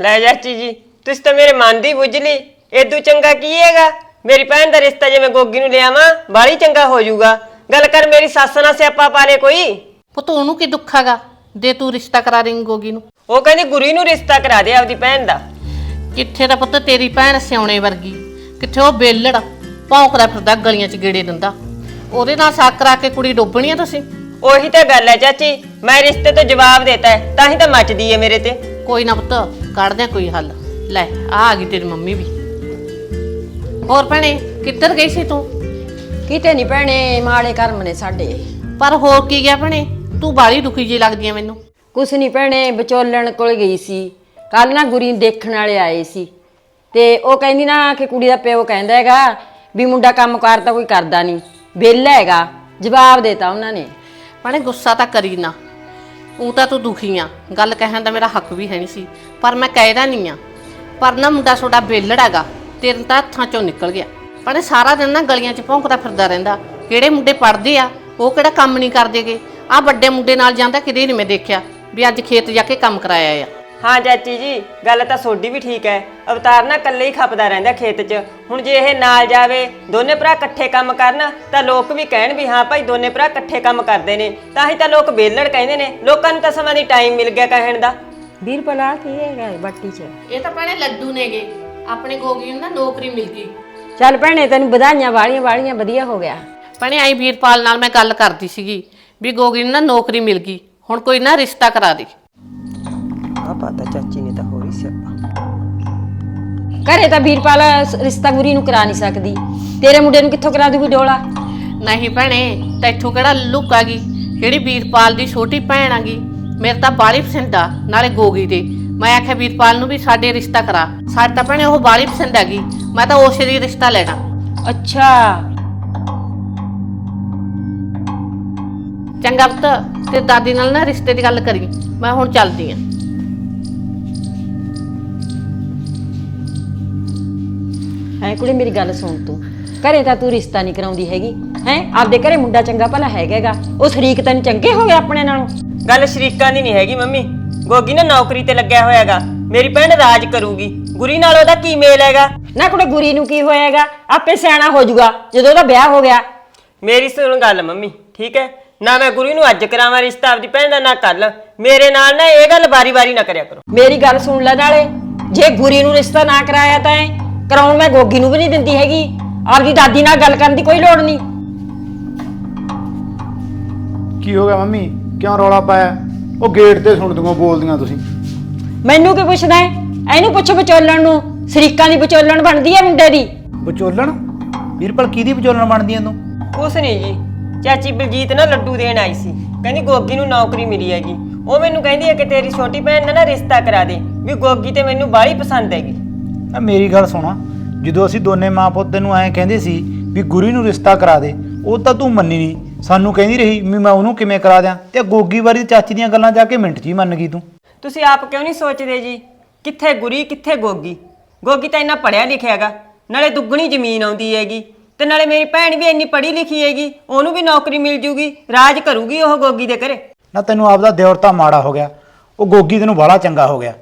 ਲੈ ਚਾਚੀ ਜੀ ਤੁਸੀਂ ਤਾਂ ਮੇਰੇ ਮਨ ਦੀ ਬੁੱਝ ਲਈ। ਏਦੂ ਚੰਗਾ ਕੀ ਹੈਗਾ? ਮੇਰੀ ਭੈਣ ਦਾ ਰਿਸ਼ਤਾ ਜੇ ਮੈਂ ਗੋਗੀ ਨੂੰ ਲਿਆਵਾਂ ਬਾਲੀ ਚੰਗਾ ਹੋ ਜਾਊਗਾ। ਗੱਲ ਕਰ ਮੇਰੀ ਸੱਸ ਨਾਲ ਸਿਆਪਾ ਪਾ ਲੇ ਕੋਈ। ਪੁੱਤ ਉਹਨੂੰ ਕੀ ਦੁੱਖ ਹੈਗਾ? ਦੇ ਤੂੰ ਰਿਸ਼ਤਾ ਕਰਾ ਦੇਂਗੀ ਗੋਗੀ ਨੂੰ। ਉਹ ਕਹਿੰਦੀ ਗੁਰੀ ਨੂੰ ਰਿਸ਼ਤਾ ਕਰਾ ਦੇ ਆਪਦੀ ਭੈਣ ਦਾ। ਕਿੱਥੇ ਦਾ ਪੁੱਤ ਤੇਰੀ ਭੈਣ ਸਿਆਉਣੇ ਵਰਗੀ। ਕਿੱਥੇ ਉਹ ਬੇਲੜ ਭੌਂਕਦਾ ਫਿਰਦਾ ਗਲੀਆਂ 'ਚ ਗੇੜੇ ਦਿੰਦਾ। ਉਹਦੇ ਨਾਲ ਸਾਕ ਕਰਾ ਕੇ ਕੁੜੀ ਡੋਬਣੀ ਆ ਤੁਸੀਂ? ਉਹੀ ਤਾਂ ਗੱਲ ਹੈ ਚਾਚੀ ਮੈਂ ਰਿਸ਼ਤੇ ਤੋਂ ਜਵਾਬ ਦੇਤਾ ਹੈ, ਤਾਂ ਹੀ ਤਾਂ ਮੱਚਦੀ ਹੈ ਮੇਰੇ ਤੇ। ਕੋਈ ਨਾ ਪੁੱਤ ਕੱਢਦੇ ਆ ਕੋਈ ਹੱਲ। ਲੈ ਆ ਆ ਗਈ ਤੇਰੀ ਮੰਮੀ ਵੀ। ਹੋਰ ਭੈਣੇ ਕਿੱਧਰ ਗਈ ਸੀ ਤੂੰ? ਕਿਤੇ ਨਹੀਂ ਭੈਣੇ ਮਾੜੇ ਕਰਮ ਨੇ ਸਾਡੇ। ਪਰ ਹੋਰ ਕੀ ਗਿਆ ਭੈਣੇ? ਤੂੰ ਬਾਲੀ ਦੁਖੀ ਜੀ ਲੱਗਦੀ ਆ ਮੈਨੂੰ। ਕੁਛ ਨਹੀਂ ਭੈਣੇ ਵਿਚੋਲਣ ਕੋਲ ਗਈ ਸੀ। ਕੱਲ ਨਾ ਗੁਰੀ ਦੇਖਣ ਵਾਲੇ ਆਏ ਸੀ। ਤੇ ਉਹ ਕਹਿੰਦੀ ਨਾ ਕਿ ਕੁੜੀ ਦਾ ਪਿਓ ਕਹਿੰਦਾ ਹੈਗਾ ਵੀ ਮੁੰਡਾ ਕੰਮ ਕਾਰ ਤਾਂ ਕੋਈ ਕਰਦਾ ਨਹੀਂ। ਵਿਹਲਾ ਹੈਗਾ, ਜਵਾਬ ਦੇਤਾ ਉਹਨਾਂ ਨੇ। ਭੈਣੇ, ਗੁੱਸਾ ਤਾਂ ਕਰੀ ਨਾ। ਉਹ ਤਾਂ ਤੂੰ ਦੁਖੀ ਆ। ਗੱਲ ਕਹਿਣ ਦਾ ਮੇਰਾ ਹੱਕ ਵੀ ਹੈ ਨਹੀਂ ਸੀ, ਪਰ ਮੈਂ ਕਹਿਦਾ ਨਹੀਂ ਆ। ਪਰ ਨਾ ਮੁੰਡਾ ਤੁਹਾਡਾ ਬੇਲੜ ਹੈਗਾ, ਤੇਰੇ ਤਾਂ ਹੱਥਾਂ ਚੋਂ ਨਿਕਲ ਗਿਆ। ਭੈਣੇ, ਸਾਰਾ ਦਿਨ ਨਾ ਗਲੀਆਂ 'ਚ ਭੌਂਕਦਾ ਫਿਰਦਾ ਰਹਿੰਦਾ। ਕਿਹੜੇ ਮੁੰਡੇ ਪੜਦੇ ਆ, ਉਹ ਕਿਹੜਾ ਕੰਮ ਨਹੀਂ ਕਰਦੇਗੇ ਆ ਵੱਡੇ ਮੁੰਡੇ ਨਾਲ ਜਾਂਦਾ, ਕਿਤੇ ਨਹੀਂ ਮੈਂ ਦੇਖਿਆ ਵੀ ਅੱਜ ਖੇਤ ਜਾ ਕੇ ਕੰਮ ਕਰਾਇਆ ਆ। ਹਾਂ ਚਾਚੀ ਜੀ ਗੱਲ ਤਾਂ ਤੁਹਾਡੀ ਵੀ ਠੀਕ ਹੈ ਅਵਤਾਰ ਨਾ ਇਕੱਲੇ ਹੀ ਖਪਦਾ ਰਹਿੰਦਾ ਖੇਤ 'ਚ। ਹੁਣ ਜੇ ਇਹ ਨਾਲ ਜਾਵੇ ਦੋਨੇ ਭਰਾ ਇਕੱਠੇ ਕੰਮ ਕਰਨ ਤਾਂ ਲੋਕ ਵੀ ਕਹਿਣ ਵੀ ਹਾਂ ਭਾਈ ਦੋਨੇ ਭਰਾ ਇਕੱਠੇ ਕੰਮ ਕਰਦੇ ਨੇ। ਤਾਂ ਹੀ ਤਾਂ ਲੋਕ ਬੇਲੜ ਕਹਿੰਦੇ ਨੇ। ਲੋਕਾਂ ਨੂੰ ਤਾਂ ਸਮਾਂ ਦੀ ਟਾਈਮ ਮਿਲ ਗਿਆ ਕਹਿਣ ਦਾ। ਵੀਰ ਭਲਾ ਕੀ ਹੈਗਾ ਇਹ ਬਾਟੀ 'ਚ? ਇਹ ਤਾਂ ਭੈਣੇ ਲੱਡੂ ਨੇਗੇ। ਆਪਣੇ ਗੋਗੀ ਨੂੰ ਨਾ ਨੌਕਰੀ ਮਿਲ ਗਈ। ਚੱਲ ਭੈਣੇ ਤੈਨੂੰ ਵਧਾਈਆਂ ਵਾਲੀਆਂ ਵਾਲੀਆਂ ਵਧੀਆ ਹੋ ਗਿਆ। ਭੈਣੇ ਆਈ ਵੀਰਪਾਲ ਨਾਲ ਮੈਂ ਗੱਲ ਕਰਦੀ ਸੀਗੀ ਵੀ ਗੋਗੀ ਨੂੰ ਨਾ ਨੌਕਰੀ ਮਿਲ ਗਈ। ਹੁਣ ਕੋਈ ਨਾ ਰਿਸ਼ਤਾ ਕਰਾ ਦੇ। ਆ ਪਤਾ ਚਾਚੀ ਨੇ ਤਾਂ ਹੋਰ ਹੀ ਸਿਆਪਾ ਘਰੇ ਤਾਂ ਵੀਰਪਾਲ ਰਿਸ਼ਤਾ ਗੁਰੀ ਨੂੰ ਕਰਾ ਨਹੀਂ ਸਕਦੀ ਤੇਰੇ ਮੁੰਡੇ ਨੂੰ ਕਿੱਥੋਂ ਕਰਾ ਦੂਗੀ ਡੋਲਾ ਨਹੀਂ ਭੈਣੇ ਤੈਥੋਂ ਕਿਹੜਾ ਲੁੱਕ ਆ ਗਈ ਕਿਹੜੀ ਵੀਰਪਾਲ ਦੀ ਛੋਟੀ ਭੈਣ ਆ ਗਈ ਮੇਰੇ ਤਾਂ ਬਾਲੀ ਪਸੰਦ ਆ ਨਾਲੇ ਗੋਗੀ ਦੇ ਮੈਂ ਆਖਿਆ ਵੀਰਪਾਲ ਨੂੰ ਵੀ ਸਾਡੇ ਰਿਸ਼ਤਾ ਕਰਾ ਸਾਡੇ ਤਾਂ ਭੈਣੇ ਉਹ ਬਾਲੀ ਪਸੰਦ ਆ ਗਈ ਮੈਂ ਤਾਂ ਉਸੇ ਦੀ ਰਿਸ਼ਤਾ ਲੈਣਾ ਅੱਛਾ ਚੰਗਾ ਪੁੱਤ ਤੇ ਦਾਦੀ ਨਾਲ ਨਾ ਰਿਸ਼ਤੇ ਦੀ ਗੱਲ ਕਰੀ ਮੈਂ ਹੁਣ ਚੱਲਦੀ ਆਂ ਹੈ ਕੁੜੇ ਮੇਰੀ ਗੱਲ ਸੁਣ ਤੂੰ। ਘਰੇ ਤਾਂ ਤੂੰ ਰਿਸ਼ਤਾ ਨਹੀਂ ਕਰਾਉਂਦੀ ਹੈਗੀ ਹੈ? ਆਪਦੇ ਘਰੇ ਮੁੰਡਾ ਚੰਗਾ ਭਲਾ ਹੈਗਾਗਾ ਉਹ ਸ਼ਰੀਕ ਤੈਨੂੰ ਚੰਗੇ ਹੋ ਗਏ ਆਪਣੇ ਨਾਲੋਂ। ਗੱਲ ਸ਼ਰੀਕਾਂ ਦੀ ਨਹੀਂ ਹੈਗੀ ਮੰਮੀ। ਗੋਗੀ ਨਾ ਨੌਕਰੀ ਤੇ ਲੱਗਿਆ ਹੋਇਆਗਾ। ਮੇਰੀ ਭੈਣ ਰਾਜ ਕਰੂਗੀ। ਗੁਰੀ ਨਾਲ ਉਹਦਾ ਕੀ ਮੇਲ ਹੈਗਾ? ਨਾ ਕੁੜੇ ਗੁਰੀ ਨੂੰ ਕੀ ਹੋਏਗਾ ਆਪੇ ਸਿਆਣਾ ਹੋ ਜਾਊਗਾ ਜਦੋਂ ਉਹਦਾ ਵਿਆਹ ਹੋ ਗਿਆ। ਮੇਰੀ ਸੁਣ ਗੱਲ ਮੰਮੀ ਠੀਕ ਹੈ? ਨਾ ਮੈਂ ਗੁਰੀ ਨੂੰ ਅੱਜ ਕਰਾਵਾਂ ਰਿਸ਼ਤਾ ਆਪਦੀ ਭੈਣ ਦਾ ਨਾ ਕੱਲ ਮੇਰੇ ਨਾਲ ਨਾ ਇਹ ਗੱਲ ਵਾਰੀ-ਵਾਰੀ ਨਾ ਕਰਿਆ ਕਰੋ। ਮੇਰੀ ਗੱਲ ਸੁਣ ਲੈ ਨਾਲੇ। ਜੇ ਗੁਰੀ ਨੂੰ ਰਿਸ਼ਤਾ ਨਾ ਕਰਾਇਆ ਤਾਂ ਐਂ। ਕਰਾਉਣ ਮੈਂ ਗੋਗੀ ਨੂੰ ਵੀ ਨਹੀਂ ਦਿੰਦੀ ਹੈਗੀ। ਆਪਦੀ ਦਾਦੀ ਨਾਲ ਗੱਲ ਕਰਨ ਦੀ ਕੋਈ ਲੋੜ ਨਹੀਂ। ਕੀ ਹੋ ਗਿਆ ਮੰਮੀ? ਕਿਉਂ ਰੌਲਾ ਪਾਇਆ? ਉਹ ਗੇਟ ਤੇ ਸੁਣ ਦੂੰਗਾ ਬੋਲਦੀਆਂ ਤੁਸੀਂ। ਮੈਨੂੰ ਕੀ ਪੁੱਛਦਾ ਹੈ? ਇਹਨੂੰ ਪੁੱਛ ਵਿਚੋਲਣ ਨੂੰ। ਸ਼ਰੀਕਾਂ ਦੀ ਵਿਚੋਲਣ ਬਣਦੀ ਹੈ ਮੁੰਡੇ ਦੀ। ਵਿਚੋਲਣ? ਵੀਰਪਾਲ ਕਿਹਦੀ ਵਿਚੋਲਣ ਬਣਦੀ ਐ ਤੂੰ ਕੁਛ ਨਹੀਂ ਜੀ। ਚਾਚੀ ਬਲਜੀਤ ਨਾ ਲੱਡੂ ਦੇਣ ਆਈ ਸੀ। ਕਹਿੰਦੀ ਗੋਗੀ ਨੂੰ ਨੌਕਰੀ ਮਿਲੀ ਹੈਗੀ। ਉਹ ਮੈਨੂੰ ਕਹਿੰਦੀ ਹੈ ਕਿ ਤੇਰੀ ਛੋਟੀ ਭੈਣ ਦਾ ਨਾ ਰਿਸ਼ਤਾ ਕਰਾ ਦੇ ਵੀ ਗੋਗੀ ਤੇ ਮੈਨੂੰ ਬਾਹਲੀ ਪਸੰਦ ਹੈਗੀ। ਆ ਮੇਰੀ ਗੱਲ ਸੁਣਾ। ਜਦੋਂ ਅਸੀਂ ਦੋਨੇ ਮਾਂ ਪੁੱਤ ਨੂੰ ਐਂ ਕਹਿੰਦੇ ਸੀ ਵੀ ਗੁਰੀ ਨੂੰ ਰਿਸ਼ਤਾ ਕਰਾ ਦੇ ਉਹ ਤਾਂ ਤੂੰ ਮੰਨੀ ਨਹੀਂ। ਸਾਨੂੰ ਕਹਿੰਦੀ ਰਹੀ ਵੀ ਮੈਂ ਉਹਨੂੰ ਕਿਵੇਂ ਕਰਾ ਦਿਆਂ ਤੇ ਗੋਗੀ ਵਾਰੀ ਚਾਚੀ ਦੀਆਂ ਗੱਲਾਂ ਜਾ ਕੇ ਮਿੰਟ 'ਚ ਹੀ ਮੰਨ ਗਈ ਤੂੰ। ਤੁਸੀਂ ਆਪ ਕਿਉਂ ਨਹੀਂ ਸੋਚਦੇ ਜੀ? ਕਿੱਥੇ ਗੁਰੀ ਕਿੱਥੇ ਗੋਗੀ? ਗੋਗੀ ਤਾਂ ਇੰਨਾ ਪੜਿਆ ਲਿਖਿਆ ਹੈਗਾ। ਨਾਲੇ ਦੁੱਗਣੀ ਜ਼ਮੀਨ ਆਉਂਦੀ ਹੈਗੀ ਤੇ ਨਾਲੇ ਮੇਰੀ ਭੈਣ ਵੀ ਇੰਨੀ ਪੜ੍ਹੀ ਲਿਖੀ ਹੈਗੀ ਉਹਨੂੰ ਵੀ ਨੌਕਰੀ ਮਿਲ ਜੂਗੀ ਰਾਜ ਕਰੂਗੀ ਉਹ ਗੋਗੀ ਦੇ ਘਰੇ। ਨਾ ਤੈਨੂੰ ਆਪਦਾ ਦਿਓਰ ਤਾਂ ਮਾੜਾ ਹੋ ਗਿਆ ਉਹ ਗੋਗੀ ਤੈਨੂੰ ਬਾਹਲਾ ਚੰਗਾ ਹੋ ਗਿਆ।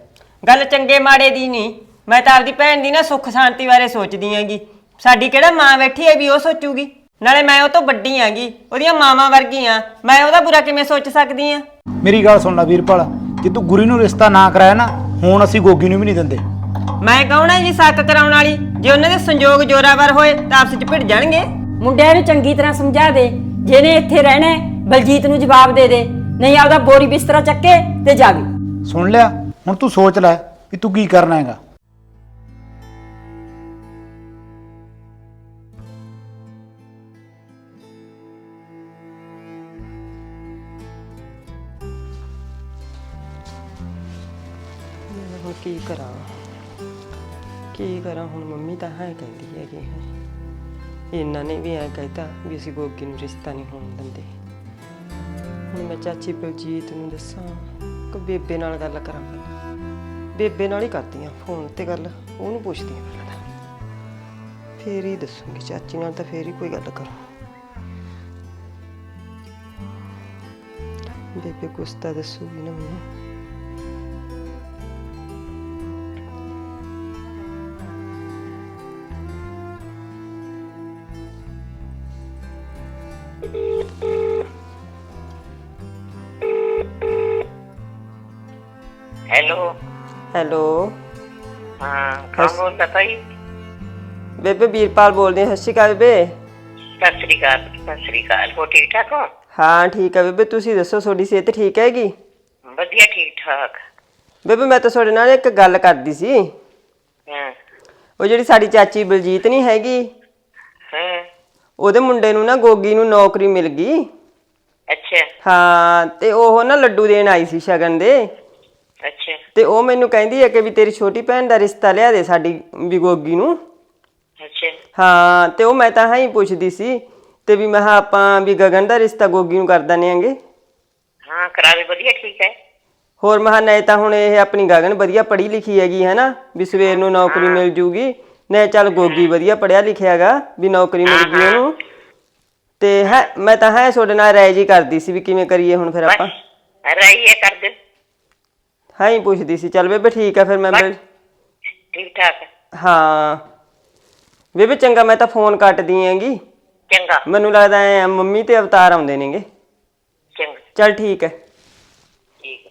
ਗੱਲ ਚੰਗੇ ਮਾੜੇ ਦੀ ਨਹੀਂ। ਮੈਂ ਤਾਂ ਆਪਦੀ ਭੈਣ ਦੀ ਨਾ ਸੁੱਖ ਸ਼ਾਂਤੀ ਬਾਰੇ ਸੋਚਦੀ ਹੈਗੀ। ਸਾਡੀ ਕਿਹੜਾ ਮਾਂ ਬੈਠੀ ਹੈ ਵੀ ਉਹ ਸੋਚੂਗੀ? ਨਾਲੇ ਮੈਂ ਉਹ ਤੋਂ ਵੱਡੀ ਹੈਗੀ ਉਹਦੀਆਂ ਮਾਵਾਂ ਵਰਗੀ ਆ ਮੈਂ ਉਹਦਾ ਬੁਰਾ ਕਿਵੇਂ ਸੋਚ ਸਕਦੀ ਆ ਮੇਰੀ ਗੱਲ ਸੁਣ ਲੈ ਵੀਰਪਾਲ ਜੇ ਤੂੰ ਗੁਰੀ ਨੂੰ ਰਿਸ਼ਤਾ ਨਾ ਕਰਾਇਆ ਨਾ ਹੁਣ ਅਸੀਂ ਗੋਗੀ ਨੂੰ ਵੀ ਨਹੀਂ ਦਿੰਦੇ। ਮੈਂ ਕੌਣ ਜੀ ਸੱਕ ਕਰਾਉਣ ਵਾਲੀ? ਜੇ ਉਹਨਾਂ ਦੇ ਸੰਜੋਗ ਜੋਰਾਵਰ ਹੋਏ ਤਾਂ ਆਪਸ ਵਿੱਚ ਭਿੜ ਜਾਣਗੇ। ਮੁੰਡਿਆਂ ਨੂੰ ਚੰਗੀ ਤਰ੍ਹਾਂ ਸਮਝਾ ਦੇ। ਜਿਹਨੇ ਇੱਥੇ ਰਹਿਣਾ ਹੈ, ਬਲਜੀਤ ਨੂੰ ਜਵਾਬ ਦੇ ਦੇ। ਨਹੀਂ ਆਪਦਾ ਬੋਰੀ ਬਿਸਤਰਾ ਚੱਕੇ ਤੇ ਜਾਵੇ ਸੁਣ ਲਿਆ ਹੁਣ ਤੂੰ ਸੋਚ ਲੈ ਵੀ ਤੂੰ ਕੀ ਕਰਨਾ ਹੈਗਾ। ਕੀ ਕਰਾਂ? ਕੀ ਕਰਾਂ? ਹੁਣ ਮੰਮੀ ਤਾਂ ਹਾਂ ਕਹਿੰਦੀ ਹੈਗੀ ਹੈ। ਇਹਨਾਂ ਨੇ ਵੀ ਐ ਕਹਿਤਾ ਵੀ ਅਸੀਂ ਗੋਗੀ ਨੂੰ ਰਿਸ਼ਤਾ ਨਹੀਂ ਹੋਣ ਦਿੰਦੇ। ਹੁਣ ਮੈਂ ਚਾਚੀ ਬਲਜੀਤ ਨੂੰ ਦੱਸਾਂ ਕਿ ਬੇਬੇ ਨਾਲ ਗੱਲ ਕਰਾਂ। ਪਹਿਲਾਂ ਬੇਬੇ ਨਾਲ ਹੀ ਕਰਦੀ ਆ ਫੋਨ ਤੇ ਗੱਲ, ਉਹਨੂੰ ਪੁੱਛਦੀ ਆ ਪਹਿਲਾਂ ਤਾਂ। ਫੇਰ ਹੀ ਦੱਸੂਗੀ, ਚਾਚੀ ਨਾਲ ਤਾਂ ਫੇਰ ਹੀ ਕੋਈ ਗੱਲ ਕਰਾਂ। ਬੇਬੇ ਕੁਛ ਤਾਂ ਦੱਸੂਗੀ ਨਾ ਮੈਨੂੰ। ਹੈਲੋ। ਹਾਂ ਕੌਣ ਬੋਲਦਾ ਭਾਈ? ਬੇਬੇ ਵੀਰਪਾਲ ਬੋਲਦੀ ਸਤਿ ਸ਼੍ਰੀ ਅਕਾਲ ਬੇਬੇ। ਸਤਿ ਸ੍ਰੀ ਅਕਾਲ ਸਤਿ ਸ੍ਰੀ ਅਕਾਲ ਹੋ ਠੀਕ ਠਾਕ ਹੋ? ਹਾਂ ਠੀਕ ਹੈ ਬੇਬੇ ਤੁਸੀਂ ਦੱਸੋ ਤੁਹਾਡੀ ਸਿਹਤ ਠੀਕ ਹੈਗੀ? ਵਧੀਆ ਠੀਕ ਠਾਕ। ਬੇਬੇ ਮੈਂ ਤਾਂ ਤੁਹਾਡੇ ਨਾਲ ਇੱਕ ਗੱਲ ਕਰਦੀ ਸੀ। ਹਾਂ। ਉਹ ਜਿਹੜੀ ਸਾਡੀ ਚਾਚੀ ਬਲਜੀਤ ਨਹੀਂ ਹੈਗੀ ਹਾਂ। ਉਹਦੇ ਮੁੰਡੇ ਨੂੰ ਨਾ ਗੋਗੀ ਨੂੰ ਨੌਕਰੀ ਮਿਲ ਗਈ। ਅੱਛਾ। ਹਾਂ ਤੇ ਉਹ ਨਾ ਲੱਡੂ ਦੇਣ ਆਈ ਸੀ ਸ਼ਗਨ ਦੇ। ਅੱਛਾ। ਤੇ ਉਹ ਮੈਨੂੰ ਕਹਿੰਦੀ ਹੈ ਕਿ ਵੀ ਤੇਰੀ ਛੋਟੀ ਭੈਣ ਦਾ ਰਿਸ਼ਤਾ ਲਿਆ ਦੇ ਸਾਡੀ ਵੀ ਗੋਗੀ ਨੂੰ। ਅੱਛਾ। ਹਾਂ ਤੇ ਉਹ ਮੈਂ ਤਾਂ ਹਾਂ ਹੀ ਪੁੱਛਦੀ ਸੀ ਤੇ ਵੀ ਮੈਂ ਕਿਹਾ ਆਪਾਂ ਵੀ ਗਗਨ ਦਾ ਰਿਸ਼ਤਾ ਗੋਗੀ ਨੂੰ ਕਰ ਦਨੇ ਆਂਗੇ। ਹਾਂ ਕਰਾਵੇ ਵਧੀਆ ਠੀਕ ਹੈ। ਹੋਰ ਮਹਾ ਨਹੀਂ ਤਾਂ ਹੁਣ ਇਹ ਆਪਣੀ ਗਗਨ ਵਧੀਆ ਪੜ੍ਹੀ ਲਿਖੀ ਹੈਗੀ ਹੈ ਨਾ ਵੀ ਸਵੇਰ ਨੂੰ ਨੌਕਰੀ ਮਿਲ ਜੂਗੀ। ਨਹੀਂ ਚੱਲ ਗੋਗੀ ਵਧੀਆ ਪੜਿਆ ਲਿਖਿਆ ਹੈਗਾ ਵੀ ਨੌਕਰੀ ਮਿਲ ਗਈ ਉਹਨੂੰ। ਤੇ ਹੈ ਮੈਂ ਤਾਂ ਹੈ ਤੁਹਾਡੇ ਨਾਲ ਰਾਏ ਜੀ ਕਰਦੀ ਸੀ ਵੀ ਕਿਵੇਂ ਕਰੀਏ ਹੁਣ ਫਿਰ ਆਪਾਂ। ਰਹੀ ਹੈ ਕਰ ਦੇ ਹਾਂ ਹੀ ਪੁੱਛਦੀ ਸੀ। ਚੱਲ ਬੇਬੇ ਠੀਕ ਆ ਫਿਰ ਮੈਂ ਠੀਕ ਠਾਕ ਹਾਂ। ਬੇਬੇ ਚੰਗਾ ਮੈਂ ਤਾਂ ਫੋਨ ਕੱਟਦੀ ਆਂਗੀ ਚੰਗਾ। ਮੈਨੂੰ ਲੱਗਦਾ ਐ ਮੰਮੀ ਤੇ ਅਵਤਾਰ ਆਉਂਦੇ ਨੇਗੇ। ਚੰਗਾ। ਚੱਲ ਠੀਕ ਹੈ ਠੀਕ ਹੈ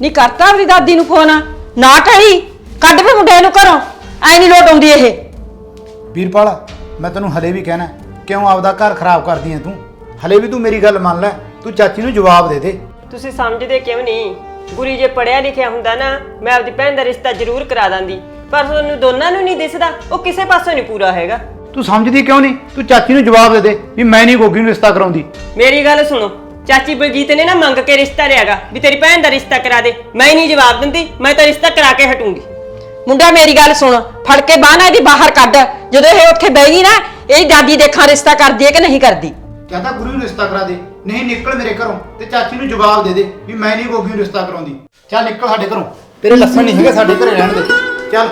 ਨਹੀਂ ਕਰਤਾ ਆਪਣੀ ਦਾਦੀ ਨੂੰ ਫੋਨ? ਨਾ ਟਲੀ ਕੱਢ ਵੀ ਮੁੰਡੇ ਨੂੰ ਘਰੋਂ। ਐ ਨਹੀਂ ਲੋਟ ਆਉਂਦੀ ਇਹ। ਵੀਰਪਾਲ ਮੈਂ ਤੈਨੂੰ ਹਲੇ ਵੀ ਕਹਿਣਾ ਕਿਉਂ ਆਪਦਾ ਘਰ ਖਰਾਬ ਕਰਦੀ ਐ ਤੂੰ? ਹਲੇ ਵੀ ਤੂੰ ਮੇਰੀ ਗੱਲ ਮੰਨ ਲੈ। ਤੂੰ ਚਾਚੀ ਨੂੰ ਜਵਾਬ ਦੇ ਦੇ। ਤੁਸੀਂ ਸਮਝਦੇ ਕਿਉਂ ਨਹੀਂ? ਗੁਰੀ ਜੇ ਪੜਿਆ ਲਿਖਿਆ ਹੁੰਦਾ ਨਾ ਮੈਂ ਆਪਦੀ ਭੈਣ ਦਾ ਰਿਸ਼ਤਾ ਜ਼ਰੂਰ ਕਰਾ ਦਾਂਦੀ ਪਰ ਤੁਹਾਨੂੰ ਦੋਨਾਂ ਨੂੰ ਨਹੀਂ ਦਿਸਦਾ ਉਹ ਕਿਸੇ ਪਾਸੋਂ ਨਹੀਂ ਪੂਰਾ ਹੈਗਾ। ਤੂੰ ਸਮਝਦੀ ਕਿਉਂ ਨਹੀਂ? ਤੂੰ ਚਾਚੀ ਨੂੰ ਜਵਾਬ ਦੇ ਦੇ ਵੀ ਮੈਂ ਨਹੀਂ ਗੋਗੀ ਨੂੰ ਰਿਸ਼ਤਾ ਕਰਾਉਂਦੀ। ਮੇਰੀ ਗੱਲ ਸੁਣੋ ਚਾਚੀ ਬਲਜੀਤ ਨੇ ਨਾ ਮੰਗ ਕੇ ਰਿਸ਼ਤਾ ਲਿਆਗਾ ਵੀ ਤੇਰੀ ਭੈਣ ਦਾ ਰਿਸ਼ਤਾ ਕਰਾ ਦੇ। ਮੈਂ ਹੀ ਨਹੀਂ ਜਵਾਬ ਦਿੰਦੀ ਮੈਂ ਤਾਂ ਰਿਸ਼ਤਾ ਕਰਾ ਕੇ ਹਟੂੰਗੀ। ਮੁੰਡਾ ਮੇਰੀ ਗੱਲ ਸੁਣ ਫੜ ਕੇ ਬਾਹਨਾ ਇਹਦੀ ਬਾਹਰ ਕੱਢ। ਜਦੋਂ ਇਹ ਉੱਥੇ ਬਹਿ ਗਈ ਨਾ ਇਹਦੀ ਦਾਦੀ ਦੇਖਾਂ ਰਿਸ਼ਤਾ ਕਰਦੀ ਹੈ ਕਿ ਨਹੀਂ ਕਰਦੀ। ਤਾਂ ਗੁਰੂ ਨੂੰ ਰਿਸ਼ਤਾ ਕਰਾ ਦੇ। ਨਹੀਂ, ਨਿਕਲ ਮੇਰੇ ਘਰੋਂ ਤੇ ਚਾਚੀ ਨੂੰ ਜਵਾਬ ਦੇ ਦੇ ਵੀ ਮੈਂ ਨਹੀਂ ਗੋਗੀ ਨੂੰ ਰਿਸ਼ਤਾ ਕਰਾਉਂਦੀ। ਚੱਲ ਨਿਕਲ ਸਾਡੇ ਘਰੋਂ। ਤੇਰੇ ਲੱਛਣ ਨਹੀਂ ਹੈਗੇ ਸਾਡੇ ਘਰੇ ਰਹਿਣ ਦੇ। ਚੱਲ।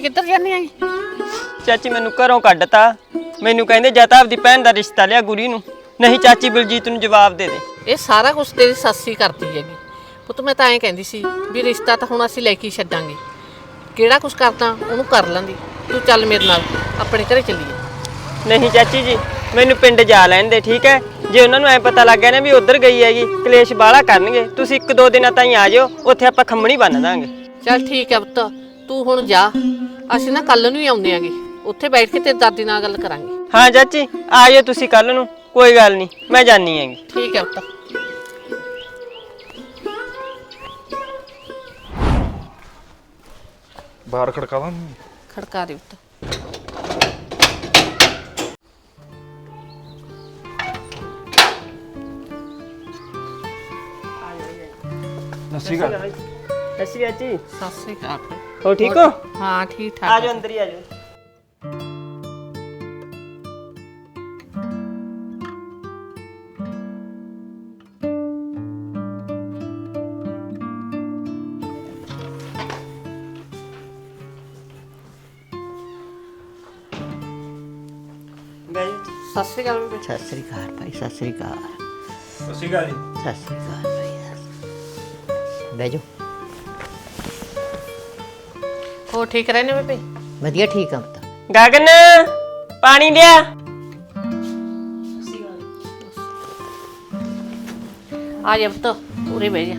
ਰੋਂਦੀ ਕਿੱਧਰ ਜਾਂਦੀ ਆਈ ਚਾਚੀ ਮੈਨੂੰ ਘਰੋਂ ਕੱਢਤਾ। ਮੈਨੂੰ ਕਹਿੰਦੇ ਜਾਂ ਤਾਂ ਆਪਦੀ ਭੈਣ ਦਾ ਰਿਸ਼ਤਾ ਲਿਆ ਗੁਰੀ ਨੂੰ। ਨਹੀਂ ਚਾਚੀ ਬਲਜੀਤ ਨੂੰ ਜਵਾਬ ਦੇ ਦੇ। ਇਹ ਸਾਰਾ ਕੁਝ ਤੇਰੀ ਸੱਸੀ ਕਰਦੀ ਹੈਗੀ। ਪੁੱਤ ਮੈਂ ਤਾਂ ਐਂ ਕਹਿੰਦੀ ਸੀ ਵੀ ਰਿਸ਼ਤਾ ਤਾਂ ਹੁਣ ਅਸੀਂ ਲੈ ਕੇ ਹੀ ਛੱਡਾਂਗੇ। ਕਿਹੜਾ ਕੁਝ ਕਰਦਾ ਉਹਨੂੰ ਕਰ ਲੈਂਦੀ। ਤੂੰ ਚੱਲ ਮੇਰੇ ਨਾਲ ਆਪਣੇ ਘਰੇ ਚੱਲੀਏ। ਨਹੀਂ ਚਾਚੀ ਜੀ ਮੈਨੂੰ ਪਿੰਡ ਜਾ ਲੈਣ ਦੇ ਠੀਕ ਹੈ? ਜੇ ਉਹਨਾਂ ਨੂੰ ਐ ਪਤਾ ਲੱਗ ਗਿਆ ਨਾ ਵੀ ਉਧਰ ਗਈ ਹੈਗੀ ਕਲੇਸ਼ ਬਾਹਲਾ ਕਰਨਗੇ। ਤੁਸੀਂ ਇੱਕ ਦੋ ਦਿਨਾਂ ਤਾਈਂ ਆ ਜਾਓ ਉੱਥੇ ਆਪਾਂ ਖੰਮਣੀ ਬੰਨ ਦਾਂਗੇ। ਚੱਲ ਠੀਕ ਹੈ ਪੁੱਤ। ਤੂੰ ਹੁਣ ਜਾ। ਅਸੀਂ ਨਾ ਕੱਲ ਨੂੰ ਹੀ ਆਉਂਦੇ ਆਂਗੇ। ਉੱਥੇ ਬੈਠ ਕੇ ਤੇਰੀ ਦਾਦੀ ਨਾਲ ਗੱਲ ਕਰਾਂਗੇ। ਹਾਂ ਚਾਚੀ ਆ ਜਾਓ ਤੁਸੀਂ ਕੱਲ ਨੂੰ। ਕੋਈ ਗੱਲ ਨਹੀਂ ਮੈਂ ਜਾਣੀ ਹੈਗੀ। ਠੀਕ ਹੈ ਪੁੱਤ। ਬਾਹਰ ਖੜਕਾਵਾਂ ਖੜਕਾ ਦੇ ਪੁੱਤ। ਨਸੀ ਗਾ ਸਸੀ ਚਾਚੀ ਸਤਿ ਸ੍ਰੀ ਅਕਾਲ। ਹੋ ਠੀਕ ਹੋ ਹਾਂ ਠੀਕ ਠਾਕ ਆ ਜਾਓ ਅੰਦਰ ਹੀ ਆ ਜਾਓ ਬੈਠ ਸਤਿ ਸ੍ਰੀ ਅਕਾਲ ਬੇਬੇ ਸਤਿ ਸ੍ਰੀ ਅਕਾਲ ਭਾਈ ਸਤਿ ਸ੍ਰੀ ਅਕਾਲ ਸਸੀ ਗਾ ਜੀ ਸਤਿ ਸ੍ਰੀ ਅਕਾਲ ਭਾਈ ਬਹਿ ਜਾਓ ਹੋ ਠੀਕ ਰਹਿੰਦੇ ਬੇਬੇ? ਵਧੀਆ ਠੀਕ ਆ ਪੁੱਤ। ਗਗਨ ਪਾਣੀ ਲਿਆ। ਆ ਜਾ ਪੁੱਤ ਉਰੇ ਬਹਿ ਜਾ।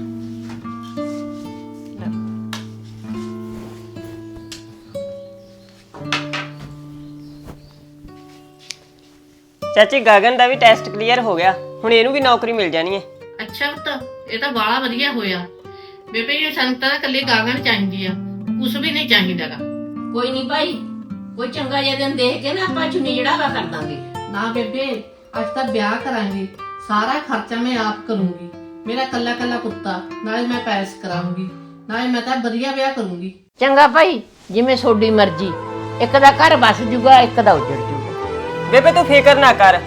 ਚਾਚੀ ਗਗਨ ਦਾ ਵੀ ਟੈਸਟ ਕਲੀਅਰ ਹੋ ਗਿਆ। ਹੁਣ ਇਹਨੂੰ ਵੀ ਨੌਕਰੀ ਮਿਲ ਜਾਣੀ ਹੈ। ਅੱਛਾ ਪੁੱਤ ਇਹ ਤਾਂ ਬਾਲਾ ਵਧੀਆ ਹੋਇਆ। ਬੇਬੇ ਇਹ ਸੰਗਤਾਂ ਦਾ ਕੱਲੇ ਗਾਗਣ ਚਾਹੀਦੀ ਆ। ਕੁਛ ਵੀ ਨਹੀਂ ਚਾਹੀਦਾਗਾ। ਕੋਈ ਨਹੀਂ ਭਾਈ ਕੋਈ ਚੰਗਾ ਜਿਹਾ ਦਿਨ ਦੇਖ ਕੇ ਨਾ ਆਪਾਂ ਚੁੰਨੀ ਜੜਾਵਾ ਕਰ ਦਾਂਗੇ। ਨਾ ਬੇਬੇ ਅੱਜ ਤਾਂ ਵਿਆਹ ਕਰਾਂਗੇ। ਸਾਰਾ ਖਰਚਾ ਮੈਂ ਆਪ ਕਰੂੰਗੀ। ਮੇਰਾ ਕੱਲਾ ਕੱਲਾ ਕੁੱਤਾ ਨਾਲੇ ਮੈਂ ਪੈਸ ਕਰਾਉਂਗੀ ਨਾਲੇ ਮੈਂ ਤਾਂ ਵਧੀਆ ਵਿਆਹ ਕਰੂੰਗੀ। ਚੰਗਾ ਭਾਈ ਜਿਵੇਂ ਤੁਹਾਡੀ ਮਰਜ਼ੀ। ਇੱਕ ਦਾ ਘਰ ਬਸ ਜੂਗਾ ਇੱਕ ਦਾ ਉਜੜ ਜੂਗਾ। ਬੇਬੇ ਤੂੰ ਫਿਕਰ ਨਾ ਕਰ।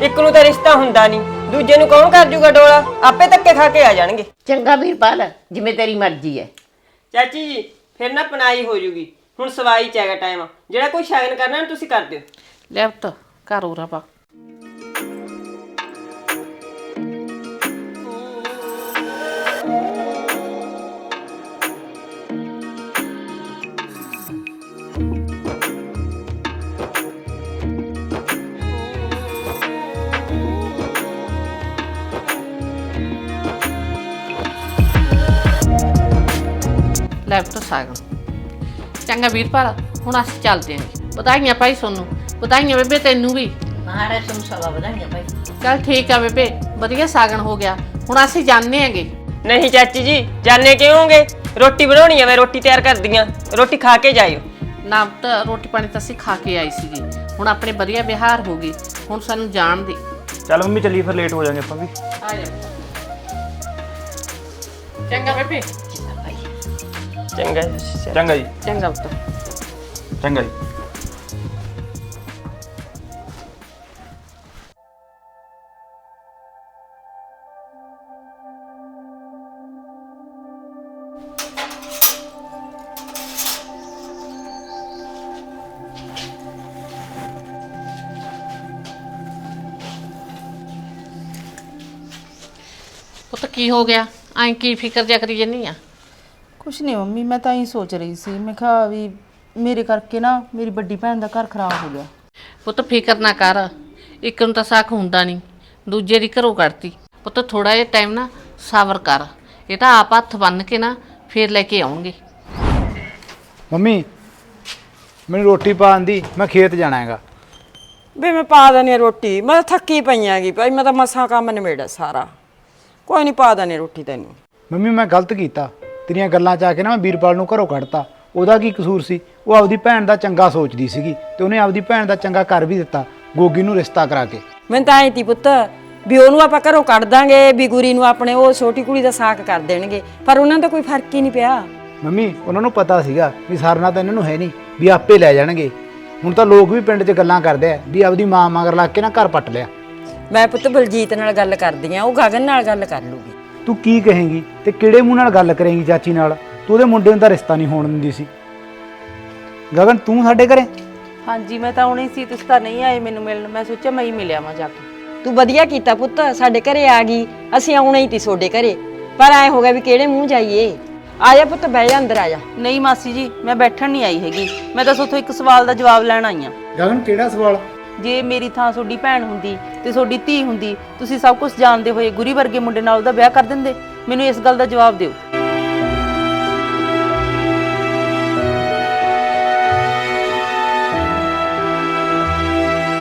ਇੱਕ ਨੂੰ ਤਾਂ ਰਿਸ਼ਤਾ ਹੁੰਦਾ ਨਹੀਂ ਦੂਜੇ ਨੂੰ ਕੌਣ ਕਰ ਜੂਗਾ ਡੋਲਾ? ਆਪੇ ਧੱਕੇ ਖਾ ਕੇ ਆ ਜਾਣਗੇ। ਚੰਗਾ ਵੀਰਪਾਲ ਜਿਵੇਂ ਤੇਰੀ ਮਰਜ਼ੀ ਹੈ। ਚਾਚੀ ਜੀ ਫਿਰ ਨਾ ਪਨਾਈ ਹੋ ਜੂਗੀ। ਹੁਣ ਸਵਾਈ ਚ ਹੈਗਾ ਟਾਈਮ ਜਿਹੜਾ ਕੋਈ ਸ਼ਗਨ ਕਰਨਾ ਨਾ, ਤੁਸੀਂ ਕਰ ਦਿਓ। ਲੈ ਪੁੱਤ, ਘਰ ਉਰਾ ਪਾ। ਲੈ ਪੁੱਤ ਸਾਗਣ ਚੰਗਾ ਵੀਰਪਾਲ ਹੁਣ ਅਸੀਂ ਚੱਲਦੇ ਆਂ ਵਧਾਈਆਂ ਭਾਈ ਸੋਨੂੰ ਵਧਾਈਆਂ ਬੇਬੇ ਤੈਨੂੰ ਵੀ। ਮਹਾਰਾਜ ਤੁਹਾਨੂੰ ਸਵਾ ਵਧਾਈਆਂ ਭਾਈ। ਚੱਲ ਠੀਕ ਆ ਬੇਬੇ ਵਧੀਆ ਸਾਗਣ ਹੋ ਗਿਆ। ਹੁਣ ਅਸੀਂ ਜਾਣਦੇ ਆਂਗੇ। ਨਹੀਂ ਚਾਚੀ ਜੀ ਜਾਣੇ ਕਿਉਂ ਹੋਗੇ? ਰੋਟੀ ਬਣਾਉਣੀ ਹੈ ਮੈਂ ਰੋਟੀ ਤਿਆਰ ਕਰਦੀ ਆ। ਰੋਟੀ ਖਾ ਕੇ ਜਾਇਓ। ਨਾ ਤਾਂ ਰੋਟੀ ਪਾਣੀ ਤਾਂ ਅਸੀਂ ਖਾ ਕੇ ਆਈ ਸੀਗੀ। ਹੁਣ ਆਪਣੇ ਵਧੀਆ ਵਿਹਾਰ ਹੋ ਗਏ। ਹੁਣ ਸਾਨੂੰ ਜਾਣ ਦੇ। ਚੱਲ ਮੰਮੀ ਚੱਲੀ ਫਿਰ ਲੇਟ ਹੋ ਜਾਾਂਗੇ ਆਪਾਂ ਵੀ। ਆ ਜਾ। ਚੰਗਾ ਬੇਬੇ। ਚੰਗਾ ਜੀ ਚੰਗਾ ਜੀ ਚੰਗਾ ਪੁੱਤ ਚੰਗਾ ਜੀ ਪੁੱਤ ਕੀ ਹੋ ਗਿਆ? ਐਂ ਕੀ ਫਿਕਰ ਜਿਆ ਕਰੀ ਜੰਨੀ ਆ? ਕੁਛ ਨਹੀਂ ਮੰਮੀ ਮੈਂ ਤਾਂ ਹੀ ਸੋਚ ਰਹੀ ਸੀ। ਮੈਂ ਕਿਹਾ ਵੀ ਮੇਰੇ ਕਰਕੇ ਨਾ ਮੇਰੀ ਵੱਡੀ ਭੈਣ ਦਾ ਘਰ ਖਰਾਬ ਹੋ ਗਿਆ। ਪੁੱਤ ਫਿਕਰ ਨਾ ਕਰ ਇੱਕ ਨੂੰ ਤਾਂ ਸਾਖ ਹੁੰਦਾ ਨਹੀਂ ਦੂਜੇ ਦੀ ਘਰੋਂ ਕੱਢਤੀ। ਪੁੱਤ ਥੋੜਾ ਜਿਹਾ ਟਾਈਮ ਨਾ ਸਬਰ ਕਰ ਇਹ ਤਾਂ ਆਪ ਹੱਥ ਬੰਨ ਕੇ ਨਾ ਫੇਰ ਲੈ ਕੇ ਆਉਣਗੇ। ਮੰਮੀ ਮੈਨੂੰ ਰੋਟੀ ਪਾਉਣ ਦੀ ਮੈਂ ਖੇਤ ਜਾਣਾ ਹੈਗਾ। ਵੇ ਮੈਂ ਪਾ ਦਨੀ ਰੋਟੀ। ਮੈਂ ਤਾਂ ਥੱਕੀ ਪਈਆਂਗੀ ਭਾਈ ਮੈਂ ਤਾਂ ਮਸਾਂ ਕੰਮ ਨਿਬੇੜਿਆ ਸਾਰਾ। ਕੋਈ ਨਹੀਂ ਪਾ ਦਾਨੇ ਰੋਟੀ ਤੈਨੂੰ। ਮੰਮੀ ਮੈਂ ਗਲਤ ਕੀਤਾ। ਤੇਰੀਆਂ ਗੱਲਾਂ 'ਚ ਆ ਕੇ ਨਾ ਮੈਂ ਵੀਰਪਾਲ ਨੂੰ ਘਰੋਂ ਕੱਢਤਾ। ਉਹਦਾ ਕੀ ਕਸੂਰ ਸੀ? ਉਹ ਆਪਦੀ ਭੈਣ ਦਾ ਚੰਗਾ ਸੋਚਦੀ ਸੀਗੀ ਤੇ ਉਹਨੇ ਆਪਦੀ ਭੈਣ ਦਾ ਚੰਗਾ ਕਰ ਵੀ ਦਿੱਤਾ ਗੋਗੀ ਨੂੰ ਰਿਸ਼ਤਾ ਕਰਾ ਕੇ। ਮੈਂ ਤਾਂ ਐਂ ਤੀ ਪੁੱਤ ਵੀ ਉਹਨੂੰ ਆਪਾਂ ਘਰੋਂ ਕੱਢ ਦਾਂਗੇ ਵੀ ਗੁਰੀ ਨੂੰ ਆਪਣੇ ਉਹ ਛੋਟੀ ਕੁੜੀ ਦਾ ਸਾਕ ਕਰ ਦੇਣਗੇ ਪਰ ਉਹਨਾਂ ਦਾ ਕੋਈ ਫ਼ਰਕ ਹੀ ਨਹੀਂ ਪਿਆ। ਮੰਮੀ ਉਹਨਾਂ ਨੂੰ ਪਤਾ ਸੀਗਾ ਵੀ ਸਰਨਾ ਤਾਂ ਇਹਨਾਂ ਨੂੰ ਹੈ ਨਹੀਂ ਵੀ ਆਪੇ ਲੈ ਜਾਣਗੇ। ਹੁਣ ਤਾਂ ਲੋਕ ਵੀ ਪਿੰਡ 'ਚ ਗੱਲਾਂ ਕਰਦੇ ਆ ਵੀ ਆਪਦੀ ਮਾਂ ਮਗਰ ਲੱਗ ਕੇ ਨਾ ਘਰ ਪੱਟ ਲਿਆ। ਮੈਂ ਪੁੱਤ ਬਲਜੀਤ ਨਾਲ ਗੱਲ ਕਰਦੀ ਆ ਉਹ ਗਗਨ ਨਾਲ ਗੱਲ ਕਰ ਲੂਗੀ। ਤੂੰ ਕੀ ਕਹੇਂਗੀ ਤੇ ਕਿਹੜੇ ਮੂੰਹ ਨਾਲ ਗੱਲ ਕਰੇਂਗੀ ਚਾਚੀ ਨਾਲ? ਤੂੰ ਉਹਦੇ ਮੁੰਡੇ ਨੂੰ ਤਾਂ ਰਿਸ਼ਤਾ ਨਹੀਂ ਹੋਣ ਦਿੰਦੀ ਸੀ। ਗਗਨ ਤੂੰ ਸਾਡੇ ਘਰੇ? ਹਾਂਜੀ ਮੈਂ ਤਾਂ ਆਉਣੀ ਸੀ ਤੁਸੀਂ ਤਾਂ ਨਹੀਂ ਆਏ ਮੈਨੂੰ ਮਿਲਣ। ਮੈਂ ਸੋਚਿਆ ਮੈਂ ਹੀ ਮਿਲਿਆ ਵਾਂ ਜਾ ਕੇ। ਤੂੰ ਵਧੀਆ ਕੀਤਾ ਪੁੱਤ ਸਾਡੇ ਘਰੇ ਆ ਗਈ। ਅਸੀਂ ਆਉਣਾ ਹੀ ਤੀ ਤੁਹਾਡੇ ਘਰੇ। ਪਰ ਐ ਹੋ ਗਿਆ ਵੀ ਕਿਹੜੇ ਮੂੰਹ ਜਾਈਏ। ਆ ਜਾ ਪੁੱਤ ਬਹਿ ਜਾ ਅੰਦਰ ਆ ਜਾ। ਨਹੀਂ ਮਾਸੀ ਜੀ ਮੈਂ ਬੈਠਣ ਨਹੀਂ ਆਈ ਹੈਗੀ। ਮੈਂ ਤਾਂ ਸੋਥੋਂ ਇੱਕ ਸਵਾਲ ਦਾ ਜਵਾਬ ਲੈਣ ਆਈ ਆ। ਗਗਨ ਕਿਹੜਾ ਸਵਾਲ? ਜੇ ਮੇਰੀ ਥਾਂ ਤੁਹਾਡੀ ਭੈਣ ਹੁੰਦੀ ਤੇ ਤੁਹਾਡੀ ਧੀ ਹੁੰਦੀ ਤੁਸੀਂ ਸਭ ਕੁਝ ਜਾਣਦੇ ਹੋਏ ਗੁਰੀ ਵਰਗੇ ਮੁੰਡੇ ਨਾਲ ਉਹਦਾ ਵਿਆਹ ਕਰ ਦਿੰਦੇ ਮੈਨੂੰ ਇਸ ਗੱਲ ਦਾ ਜਵਾਬ ਦਿਓ।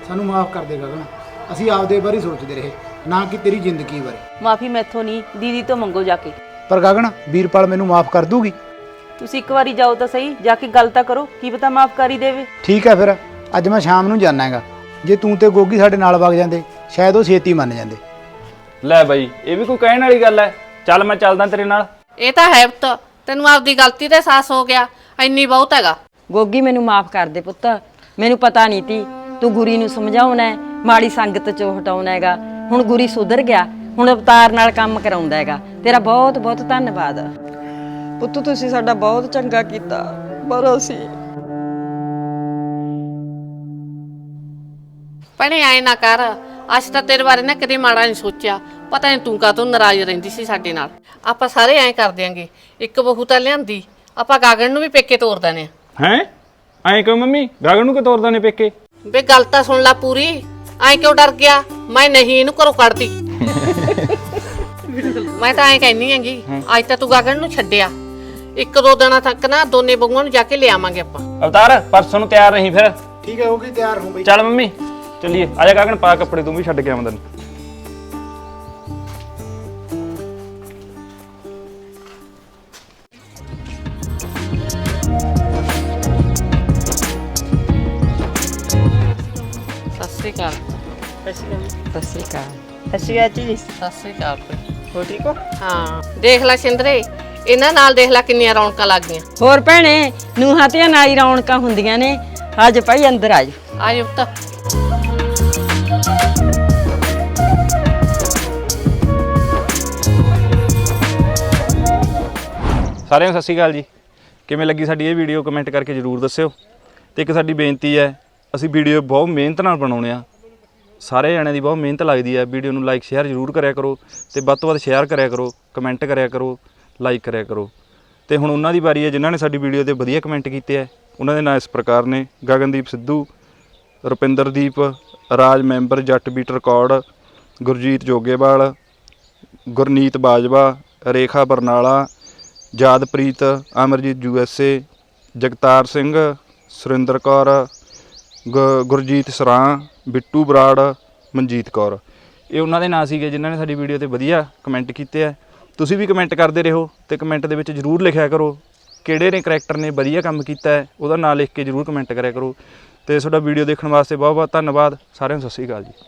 ਸਾਨੂੰ ਮਾਫ ਕਰ ਦੇ ਗਗਨ ਅਸੀਂ ਆਪਦੇ ਬਾਰੇ ਸੋਚਦੇ ਰਹੇ ਨਾ ਕਿ ਤੇਰੀ ਜ਼ਿੰਦਗੀ ਬਾਰੇ। ਮਾਫੀ ਮੈਥੋਂ ਨਹੀਂ ਦੀਦੀ ਤੋਂ ਮੰਗੋ ਜਾ ਕੇ। ਪਰ ਗਗਨ ਵੀਰਪਾਲ ਮੈਨੂੰ ਮਾਫ ਕਰ ਦੂਗੀ। ਤੁਸੀਂ ਇੱਕ ਵਾਰੀ ਜਾਓ ਤਾਂ ਸਹੀ ਜਾ ਕੇ ਗੱਲ ਤਾਂ ਕਰੋ ਕੀ ਪਤਾ ਮਾਫ ਕਰ ਦੇਵੇ। ਠੀਕ ਹੈ ਫਿਰ ਅੱਜ ਮੈਂ ਸ਼ਾਮ ਨੂੰ ਜਾਣਾ ਹੈਗਾ। ਜੇ ਤੂੰ ਤੇ ਗੋਗੀ ਸਾਡੇ ਨਾਲ ਵਗ ਜਾਂਦੇ ਸ਼ਾਇਦ ਉਹ ਛੇਤੀ ਮੰਨ ਜਾਂਦੇ। ਲੈ ਬਾਈ ਇਹ ਵੀ ਕੋਈ ਕਹਿਣ ਵਾਲੀ ਗੱਲ ਹੈ। ਚੱਲ ਮੈਂ ਚੱਲਦਾ ਤੇਰੇ ਨਾਲ। ਇਹ ਤਾਂ ਹੈ ਪੁੱਤ ਤੈਨੂੰ ਆਪਦੀ ਗਲਤੀ ਦਾ ਅਹਿਸਾਸ ਹੋ ਗਿਆ ਇੰਨੀ ਬਹੁਤ ਹੈਗਾ। ਗੋਗੀ ਮੈਨੂੰ ਮਾਫ ਕਰ ਦੇ ਪੁੱਤ ਮੈਨੂੰ ਪਤਾ ਨਹੀਂ ਤੀ ਤੂੰ ਗੁਰੀ ਨੂੰ ਸਮਝਾਉਣਾ ਹੈ ਮਾੜੀ ਸੰਗਤ ਚੋਂ ਹਟਾਉਣਾ ਹੈਗਾ। ਹੁਣ ਗੁਰੀ ਸੁਧਰ ਗਿਆ ਹੁਣ ਅਵਤਾਰ ਨਾਲ ਕੰਮ ਕਰਾਉਂਦਾ ਹੈਗਾ। ਤੇਰਾ ਬਹੁਤ ਬਹੁਤ ਧੰਨਵਾਦ। ਪੁੱਤ ਤੁਸੀਂ ਸਾਡਾ ਬਹੁਤ ਚੰਗਾ ਕੀਤਾ ਪਰ ਅਸੀਂ ਭੈਣੇ ਐ ਨਾ ਕਰ। ਅੱਜ ਤਾਂ ਤੇਰੇ ਬਾਰੇ ਨਾ ਕਦੇ ਮਾੜਾ ਨਹੀਂ ਸੋਚਿਆ। ਪਤਾ ਨਹੀਂ ਤੂੰ ਕਾਹਤੋਂ ਨਾਰਾਜ਼ ਰਹਿੰਦੀ ਸੀ ਸਾਡੇ ਨਾਲ। ਆਪਾਂ ਸਾਰੇ ਐਂ ਕਰ ਦਿਆਂਗੇ। ਇੱਕ ਬਹੂ ਤਾਂ ਲਿਆਂਦੀ। ਆਪਾਂ ਗਾਗਣ ਨੂੰ ਵੀ ਪੇਕੇ ਤੋਰ ਦਨੇ ਹੈ। ਐਂ ਕਿਉਂ ਮੰਮੀ? ਗਗਨ ਨੂੰ ਕਿ ਤੋਰਦਾ ਨੇ ਪੇਕੇ? ਵੇ ਗੱਲ ਤਾਂ ਸੁਣ ਲੈ ਪੂਰੀ। ਐਂ ਕਿਉਂ ਡਰ ਗਿਆ? ਮੈਂ ਨਹੀਂ ਇਹਨੂੰ ਘਰੋਂ ਕੱਢਦੀ। ਮੈਂ ਤਾਂ ਐਂ ਕਹਿੰਨੀ ਹੈਗੀ ਅੱਜ ਤਾਂ ਤੂੰ ਗਾਗਣ ਨੂੰ ਛੱਡਿਆ। ਇੱਕ ਦੋ ਦਿਨਾਂ ਤੱਕ ਨਾ ਦੋਨੇ ਬਹੂਆਂ ਨੂੰ ਜਾ ਕੇ ਲਿਆਵਾਂਗੇ ਆਪਾਂ। ਅਵਤਾਰ ਪਰਸੋਂ ਨੂੰ ਤਿਆਰ ਰਹੀ ਫਿਰ। ਠੀਕ ਹੈ ਹੋ ਗਈ ਤਿਆਰ ਹੋ ਬਈ। ਚੱਲ ਮੰਮੀ। ਚੱਲੀਏ ਆ ਜਾ ਗਗਨ ਪਾ ਕੱਪੜੇ ਤੂੰ ਵੀ ਛੱਡ ਕੇ ਆਉਂਦਾ ਸਤਿ ਸ੍ਰੀ ਅਕਾਲ। ਸਤਿ ਸ਼੍ਰੀ ਅਕਾਲ। ਜੀ। ਸਤਿ ਸ੍ਰੀ ਅਕਾਲ ਹੋ ਠੀਕ ਹੋ? ਹਾਂ। ਦੇਖ ਲੈ ਸਿੰਦਰੇ ਇਹਨਾਂ ਨਾਲ ਦੇਖ ਲੈ ਕਿੰਨੀਆਂ ਰੌਣਕਾਂ ਲੱਗ ਗਈਆਂ। ਹੋਰ ਭੈਣੇ ਨੂੰਹਾਂ ਤੇ ਨਾਈ ਰੌਣਕਾਂ ਹੁੰਦੀਆਂ ਨੇ। ਅੱਜ ਭਾਈ ਅੰਦਰ ਆ ਜਾ ਆਜੋ ਪੁੱਤ। ਸਾਰਿਆਂ ਨੂੰ ਸਤਿ ਸ਼੍ਰੀ ਅਕਾਲ ਜੀ। ਕਿਵੇਂ ਲੱਗੀ ਸਾਡੀ ਇਹ ਵੀਡੀਓ ਕਮੈਂਟ ਕਰਕੇ ਜਰੂਰ ਦੱਸਿਓ। ਤੇ ਇੱਕ ਸਾਡੀ ਬੇਨਤੀ ਹੈ, ਅਸੀਂ ਵੀਡੀਓ ਬਹੁਤ ਮਿਹਨਤ ਨਾਲ ਬਣਾਉਣੇ ਆ। ਸਾਰੇ ਜਣਿਆਂ ਦੀ ਬਹੁਤ ਮਿਹਨਤ ਲੱਗਦੀ ਹੈ। ਵੀਡੀਓ ਨੂੰ ਲਾਈਕ ਸ਼ੇਅਰ ਜਰੂਰ ਕਰਿਆ ਕਰੋ ਤੇ ਵੱਧ ਤੋਂ ਵੱਧ ਸ਼ੇਅਰ ਕਰਿਆ ਕਰੋ ਕਮੈਂਟ ਕਰਿਆ ਕਰੋ ਲਾਈਕ ਕਰਿਆ ਕਰੋ। ਤੇ ਹੁਣ ਉਹਨਾਂ ਦੀ ਵਾਰੀ ਹੈ, ਜਿਨ੍ਹਾਂ ਨੇ ਸਾਡੀ ਵੀਡੀਓ ਤੇ ਵਧੀਆ ਕਮੈਂਟ ਕੀਤੇ ਹੈ। ਉਹਨਾਂ ਦੇ ਨਾਂ ਇਸ ਪ੍ਰਕਾਰ ਨੇ, Gagandeep Sidhu, Rupinderdeep Raj member, Jatt beat record Gurjeet Jogewal, Gurneet Bajwa, Rekha Barnala Jadpreet, Amarjeet U S A, Jagtar Singh, Surinder Kaur, ਗੁ- ਗੁਰਜੀਤ ਸਰਾਂ, ਬਿੱਟੂ ਬਰਾੜ, ਮਨਜੀਤ ਕੌਰ। ਇਹ ਉਹਨਾਂ ਦੇ ਨਾਂ ਸੀਗੇ ਜਿਨ੍ਹਾਂ ਨੇ ਸਾਡੀ ਵੀਡੀਓ ਤੇ ਵਧੀਆ ਕਮੈਂਟ ਕੀਤੇ ਆ। ਤੁਸੀਂ ਵੀ ਕਮੈਂਟ ਕਰਦੇ ਰਹੋ ਤੇ ਕਮੈਂਟ ਦੇ ਵਿੱਚ ਜਰੂਰ ਲਿਖਿਆ ਕਰੋ ਕਿਹੜੇ ਨੇ ਕਰੈਕਟਰ ਨੇ ਵਧੀਆ ਕੰਮ ਕੀਤਾ ਹੈ, ਉਹਦਾ ਨਾਂ ਲਿਖ ਕੇ ਜਰੂਰ ਕਮੈਂਟ ਕਰਿਆ ਕਰੋ। ਤੇ ਤੁਹਾਡਾ ਵੀਡੀਓ ਦੇਖਣ ਵਾਸਤੇ ਬਹੁਤ ਬਹੁਤ ਧੰਨਵਾਦ। ਸਾਰਿਆਂ ਨੂੰ ਸਤਿ ਸ਼੍ਰੀ ਅਕਾਲ ਜੀ।